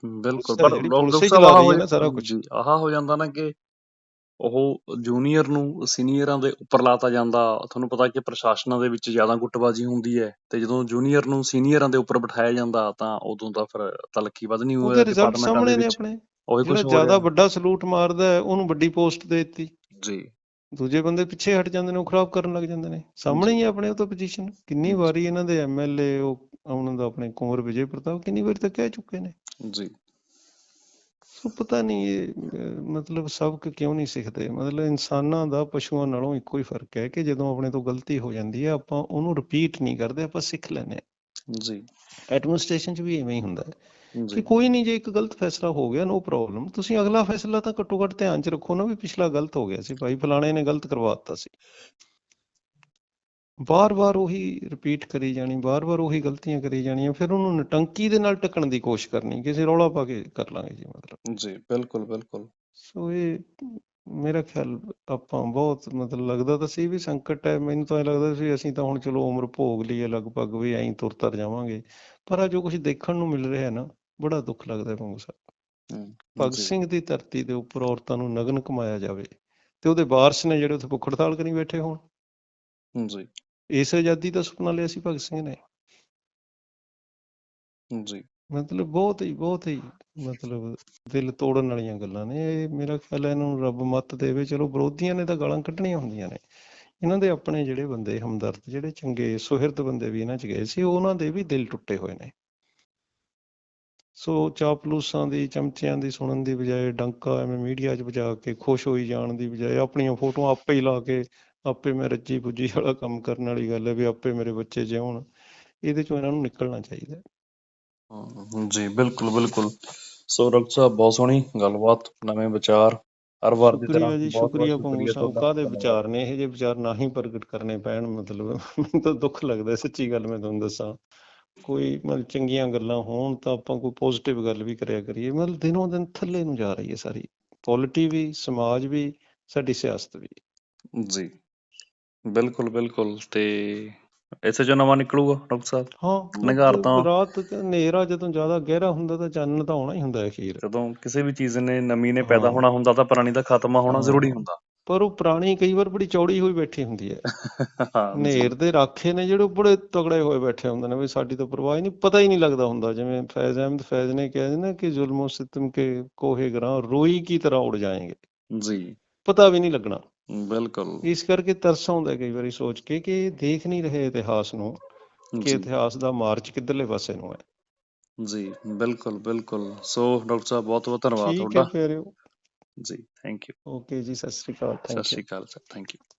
ਬਿਲਕੁਲ। ਪਰ ਡਾਕਟਰ ਪੁਲਿਸ ਹੀ ਨਾ ਸਾਰਾ। ਜੀ ਆਹ ਹੋ ਜਾਂਦਾ ਨਾ ਕਿ ਉਹ ਜੂਨੀਅਰ ਨੂੰ ਸੀਨੀਅਰਾਂ ਦੇ ਉੱਪਰ ਲਾਤਾ ਜਾਂਦਾ। ਤੁਹਾਨੂੰ ਪਤਾ ਕਿ ਪ੍ਰਸ਼ਾਸਨਾਂ ਦੇ ਵਿੱਚ ਜ਼ਿਆਦਾ ਗੁੱਟਬਾਜ਼ੀ ਹੁੰਦੀ ਹੈ। ਤੇ ਜਦੋਂ ਜੂਨੀਅਰ ਨੂੰ ਸੀਨੀਅਰਾਂ ਦੇ ਉੱਪਰ ਬਿਠਾਇਆ ਜਾਂਦਾ ਤਾਂ ਉਦੋਂ ਤਾਂ ਫਿਰ ਤਲਖੀ ਵਧਣੀ ਹੋਇਆ ਉਹਦੇ ਰਿਜ਼ਲਟ ਸਾਹਮਣੇ ਨੇ ਆਪਣੇ। ਉਹੀ ਕੁਝ ਜ਼ਿਆਦਾ ਵੱਡਾ ਸਲੂਟ ਮਾਰਦਾ ਹੈ ਉਹਨੂੰ ਵੱਡੀ ਪੋਸਟ ਦੇ ਦਿੱਤੀ। ਜੀ। ਦੂਜੇ ਬੰਦੇ ਪਿੱਛੇ ਹਟ ਜਾਂਦੇ ਨੇ ਉਹ ਖਰਾਬ ਕਰਨ ਲੱਗ ਜਾਂਦੇ ਨੇ। ਸਾਹਮਣੇ ਹੀ ਆਪਣੇ ਉਹ ਤਾਂ ਪੋਜੀਸ਼ਨ ਕਿੰਨੀ। ਵਾਰੀ ਇਹਨਾਂ ਦੇ ਐਮਐਲਏ ਉਹ ਉਹਨਾਂ ਦਾ ਆਪਣੇ ਕੁੰਵਰ ਵਿਜੇ ਪ੍ਰਤਾਪ ਕਿੰਨੀ ਵਾਰੀ ਤਾਂ ਕਹਿ ਚੁੱਕੇ ਨੇ। ਜੀ। ਸੋ ਪਤਾ ਨਹੀਂ ਇਹ ਮਤਲਬ ਸਬਕ ਕਿਉਂ ਨਹੀਂ ਸਿੱਖਦੇ? ਮਤਲਬ ਇਨਸਾਨਾਂ ਦਾ ਪਸ਼ੂਆਂ ਨਾਲੋਂ ਇੱਕੋ ਹੀ ਫ਼ਰਕ ਹੈ ਕਿ ਜਦੋਂ ਆਪਣੇ ਤੋਂ ਗਲਤੀ ਹੋ ਜਾਂਦੀ ਹੈ ਆਪਾਂ ਉਹਨੂੰ ਰਿਪੀਟ ਨਹੀਂ ਕਰਦੇ ਆਪਾਂ ਸਿੱਖ ਲੈਂਦੇ ਹਾਂ। ਜੀ। ਐਡਮਿਨਿਸਟ੍ਰੇਸ਼ਨ 'ਚ ਵੀ ਐਵੇਂ ਹੀ ਹੁੰਦਾ ਹੈ। ਕਿ ਕੋਈ ਨਹੀਂ ਜੇ ਇੱਕ ਗਲਤ ਫੈਸਲਾ ਹੋ ਗਿਆ ਨੋ ਪ੍ਰੋਬਲਮ ਤੁਸੀਂ ਅਗਲਾ ਫੈਸਲਾ ਤਾਂ ਘੱਟੋ ਘੱਟ ਧਿਆਨ 'ਚ ਰੱਖੋ ਨਾ ਵੀ ਪਿਛਲਾ ਗਲਤ ਹੋ ਗਿਆ ਸੀ। ਭਾਈ ਫਲਾਣੇ ਨੇ ਗਲਤ ਕਰਵਾ ਦਿੱਤਾ ਸੀ। ਬਾਰ-ਬਾਰ ਉਹੀ ਰਿਪੀਟ ਕਰੀ ਜਾਣੀ ਬਾਰ-ਬਾਰ ਉਹੀ ਗਲਤੀਆਂ ਕਰੀ ਜਾਣੀਆਂ ਫਿਰ ਉਹਨੂੰ ਨਟੰਕੀ ਦੇ ਨਾਲ ਟੱਕਣ ਦੀ ਕੋਸ਼ਿਸ਼ ਕਰਨੀ ਕਿਸੇ ਰੌਲਾ ਪਾ ਕੇ ਕਰ ਲਾਂਗੇ ਜੀ ਮਤਲਬ। ਜੀ ਬਿਲਕੁਲ ਬਿਲਕੁਲ। ਸੋ ਇਹ ਮੇਰਾ ਖਿਆਲ ਆਪਾਂ ਬਹੁਤ ਮਤਲਬ ਲੱਗਦਾ ਤਾਂ ਸੀ ਵੀ ਸੰਕਟ ਹੈ। ਮੈਨੂੰ ਤਾਂ ਇਹ ਲੱਗਦਾ ਸੀ ਅਸੀਂ ਤਾਂ ਹੁਣ ਚਲੋ ਉਮਰ ਭੋਗ ਲਈ ਹੈ ਲਗਭਗ ਵੀ ਐਂ ਤੁਰ ਤਰ ਜਾਵਾਂਗੇ। ਪਰ ਆ ਜੋ ਕੁਝ ਦੇਖਣ ਨੂੰ ਮਿਲ ਰਿਹਾ ਨਾ ਬੜਾ ਦੁੱਖ ਲੱਗਦਾ ਮੰਗੂ ਸਾਹਿਬ। ਭਗਤ ਸਿੰਘ ਦੀ ਧਰਤੀ ਦੇ ਉੱਪਰ ਔਰਤਾਂ ਨੂੰ ਨਗਨ ਕਮਾਇਆ ਜਾਵੇ ਤੇ ਉਹਦੇ ਵਾਰਸ ਨੇ ਜਿਹੜੇ ਉੱਥੇ ਭੁੱਖ ਹੜਤਾਲ ਕਰੀ ਬੈਠੇ ਹੋਣ। ਜੀ। ਇਸ ਆਜ਼ਾਦੀ ਦਾ ਸੁਪਨਾ ਲਿਆ ਸੀ ਭਗਤ ਸਿੰਘ ਨੇ। ਜੀ। ਮਤਲਬ ਬਹੁਤ ਹੀ ਬਹੁਤ ਹੀ ਮਤਲਬ ਦਿਲ ਤੋੜਨ ਵਾਲੀਆਂ ਗੱਲਾਂ ਨੇ। ਇਹ ਮੇਰਾ ਖਿਆਲ ਹੈ ਇਹਨੂੰ ਰੱਬ ਮੱਤ ਦੇਵੇ। ਚਲੋ ਵਿਰੋਧੀਆਂ ਨੇ ਤਾਂ ਗਾਲਾਂ ਕੱਢਣੀਆਂ ਹੁੰਦੀਆਂ ਨੇ। ਇਹਨਾਂ ਦੇ ਆਪਣੇ ਜਿਹੜੇ ਬੰਦੇ ਹਮਦਰਦ ਜਿਹੜੇ ਚੰਗੇ ਸੁਹਿਰਦ ਬੰਦੇ ਵੀ ਇਹਨਾਂ 'ਚ ਗਏ ਸੀ ਉਹਨਾਂ ਦੇ ਵੀ ਦਿਲ ਟੁੱਟੇ ਹੋਏ ਨੇ। ਸੋ ਚਾਪਲੂਸਾਂ ਦੀ ਚਮਚਿਆਂ ਦੀ ਸੁਣਨ ਦੀ ਬਜਾਏ ਡੰਕਾ ਐਵੇਂ ਮੀਡੀਆ 'ਚ ਵਜਾ ਕੇ ਖੁਸ਼ ਹੋਈ ਜਾਣ ਦੀ ਬਜਾਏ ਆਪਣੀਆਂ ਫੋਟੋਆਂ ਆਪੇ ਹੀ ਲਾ ਕੇ ਆਪੇ ਮੈਂ ਰੱਜੀ ਪੁੱਜੀ ਵਾਲਾ ਕੰਮ ਕਰਨ ਵਾਲੀ ਗੱਲ ਹੈ ਵੀ ਆਪੇ ਮੇਰੇ ਬੱਚੇ ਜਿਉਣ। ਇਹਦੇ 'ਚੋਂ ਇਹਨਾਂ ਨੂੰ ਨਿਕਲਣਾ ਚਾਹੀਦਾ। ਜੀ ਬਿਲਕੁਲ ਬਿਲਕੁਲ। ਸੋ ਡਾਕਟਰ ਸਾਹਿਬ ਬਹੁਤ ਸੋਹਣੀ ਗੱਲਬਾਤ ਨਵੇਂ ਵਿਚਾਰ ਹਰ ਵਾਰ ਦੀ ਤਰ੍ਹਾਂ ਜੀ ਸ਼ੁਕਰੀਆ ਸ਼ੁਕਰੀਆ ਸਾਹਿਬ। ਧੰਨਵਾਦ। ਵਿਚਾਰ ਨੇ? ਇਹ ਜਿਹੇ ਵਿਚਾਰ ਨਾ ਹੀ ਪ੍ਰਗਟ ਕਰਨੇ ਪੈਣ ਮਤਲਬ ਮੈਨੂੰ ਤਾਂ ਦੁੱਖ ਲੱਗਦਾ ਸੱਚੀ ਗੱਲ ਮੈਂ ਤੁਹਾਨੂੰ ਦੱਸਾਂ। ਕੋਈ ਮਤਲਬ ਚੰਗੀਆਂ ਗੱਲਾਂ ਹੋਣ ਤਾਂ ਆਪਾਂ ਕੋਈ ਪੋਜ਼ਿਟਿਵ ਗੱਲ ਵੀ ਕਰਿਆ ਕਰੀਏ ਮਤਲਬ ਦਿਨੋਂ ਦਿਨ ਥੱਲੇ ਨੂੰ ਜਾ ਰਹੀ ਹੈ ਸਾਰੀ। ਪੋਲਿਟੀ ਵੀ ਸਮਾਜ ਵੀ ਸਾਡੀ ਸਿਆਸਤ ਵੀ। ਜੀ। ਬਿਲਕੁਲ ਬਿਲਕੁਲ ਤੇ ਇਸੇ ਚੋਂ ਨਵਾਂ ਨਿਕਲੂਗਾ ਡਾਕਟਰ ਸਾਹਿਬ? ਹਾਂ ਮਤਲਬ ਤਾਂ- ਰਾਤ ਹਨੇਰਾ ਜਦੋਂ ਜ਼ਿਆਦਾ ਗਹਿਰਾ ਹੁੰਦਾ ਤਾਂ ਚਾਨਣ ਤਾਂ ਆਉਣਾ ਹੀ ਹੁੰਦਾ ਹੈ ਅਖੀਰ। ਜਦੋਂ ਕਿਸੇ ਵੀ ਚੀਜ਼ ਨੇ ਨਵੀਂ ਨੇ ਪੈਦਾ। ਹੋਣਾ ਹੁੰਦਾ ਤਾਂ ਪੁਰਾਣੀ ਦਾ ਖਾਤਮਾ ਹੋਣਾ। ਜ਼ਰੂਰੀ ਹੁੰਦਾ। ਪਰ ਉਹ ਪੁਰਾਣੀ ਕਈ ਵਾਰ ਬੜੀ ਚੌੜੀ ਹੋਈ ਬੈਠੀ ਹੁੰਦੀ ਹੈ। ਜੀ, ਨੇਰ ਦੇ ਰਾਖੇ ਨੇ ਜਿਹੜੇ ਬੜੇ ਤਗੜੇ ਹੋਏ ਬੈਠੇ ਹੁੰਦੇ ਨੇ ਵੀ ਸਾਡੀ ਤਾਂ ਪਰਵਾਹ ਹੀ ਨਹੀਂ ਪਤਾ ਹੀ ਨਹੀਂ ਲੱਗਦਾ ਹੁੰਦਾ ਜਿਵੇਂ ਫੈਜ਼ ਅਹਿਮਦ ਫੈਜ਼ ਨੇ ਕਿਹਾ ਸੀ ਨਾ ਕਿ ਜ਼ੁਲਮੋ ਸਿਤਮ ਕੇ ਕੋਹੇ ਗਰਾਂ ਰੋਈ ਕੀ ਤਰ੍ਹਾਂ ਉੜ ਜਾਏਂਗੇ। ਜੀ। ਪਤਾ ਵੀ ਨਹੀਂ ਲੱਗਣਾ। ਬਿਲਕੁਲ। ਇਸ ਕਰਕੇ ਤਰਸ ਆਉਂਦਾ ਕਈ ਵਾਰੀ ਸੋਚ ਕੇ ਕਿ ਦੇਖ ਨਹੀਂ ਰਹੇ ਇਤਿਹਾਸ ਨੂੰ ਕਿ ਜੀ। ਇਤਿਹਾਸ ਦਾ ਮਾਰਚ ਕਿੱਧਰਲੇ ਪਾਸੇ ਨੂੰ ਹੈ। ਜੀ ਬਿਲਕੁਲ ਬਿਲਕੁਲ। ਸੋ ਡਾਕਟਰ ਸਾਹਿਬ ਬਹੁਤ ਬਹੁਤ ਧੰਨਵਾਦ ਠੀਕ ਹੈ ਤੁਹਾਡਾ। ਪਿਆਰਿਓ ਜੀ ਥੈਂਕ ਯੂ ਓਕੇ ਜੀ ਸਤਿ ਸ੍ਰੀ ਅਕਾਲ ਸਤਿ ਥੈਂਕ ਯੂ ਸ਼੍ਰੀ ਅਕਾਲ ਸਰ ਥੈਂਕ ਯੂ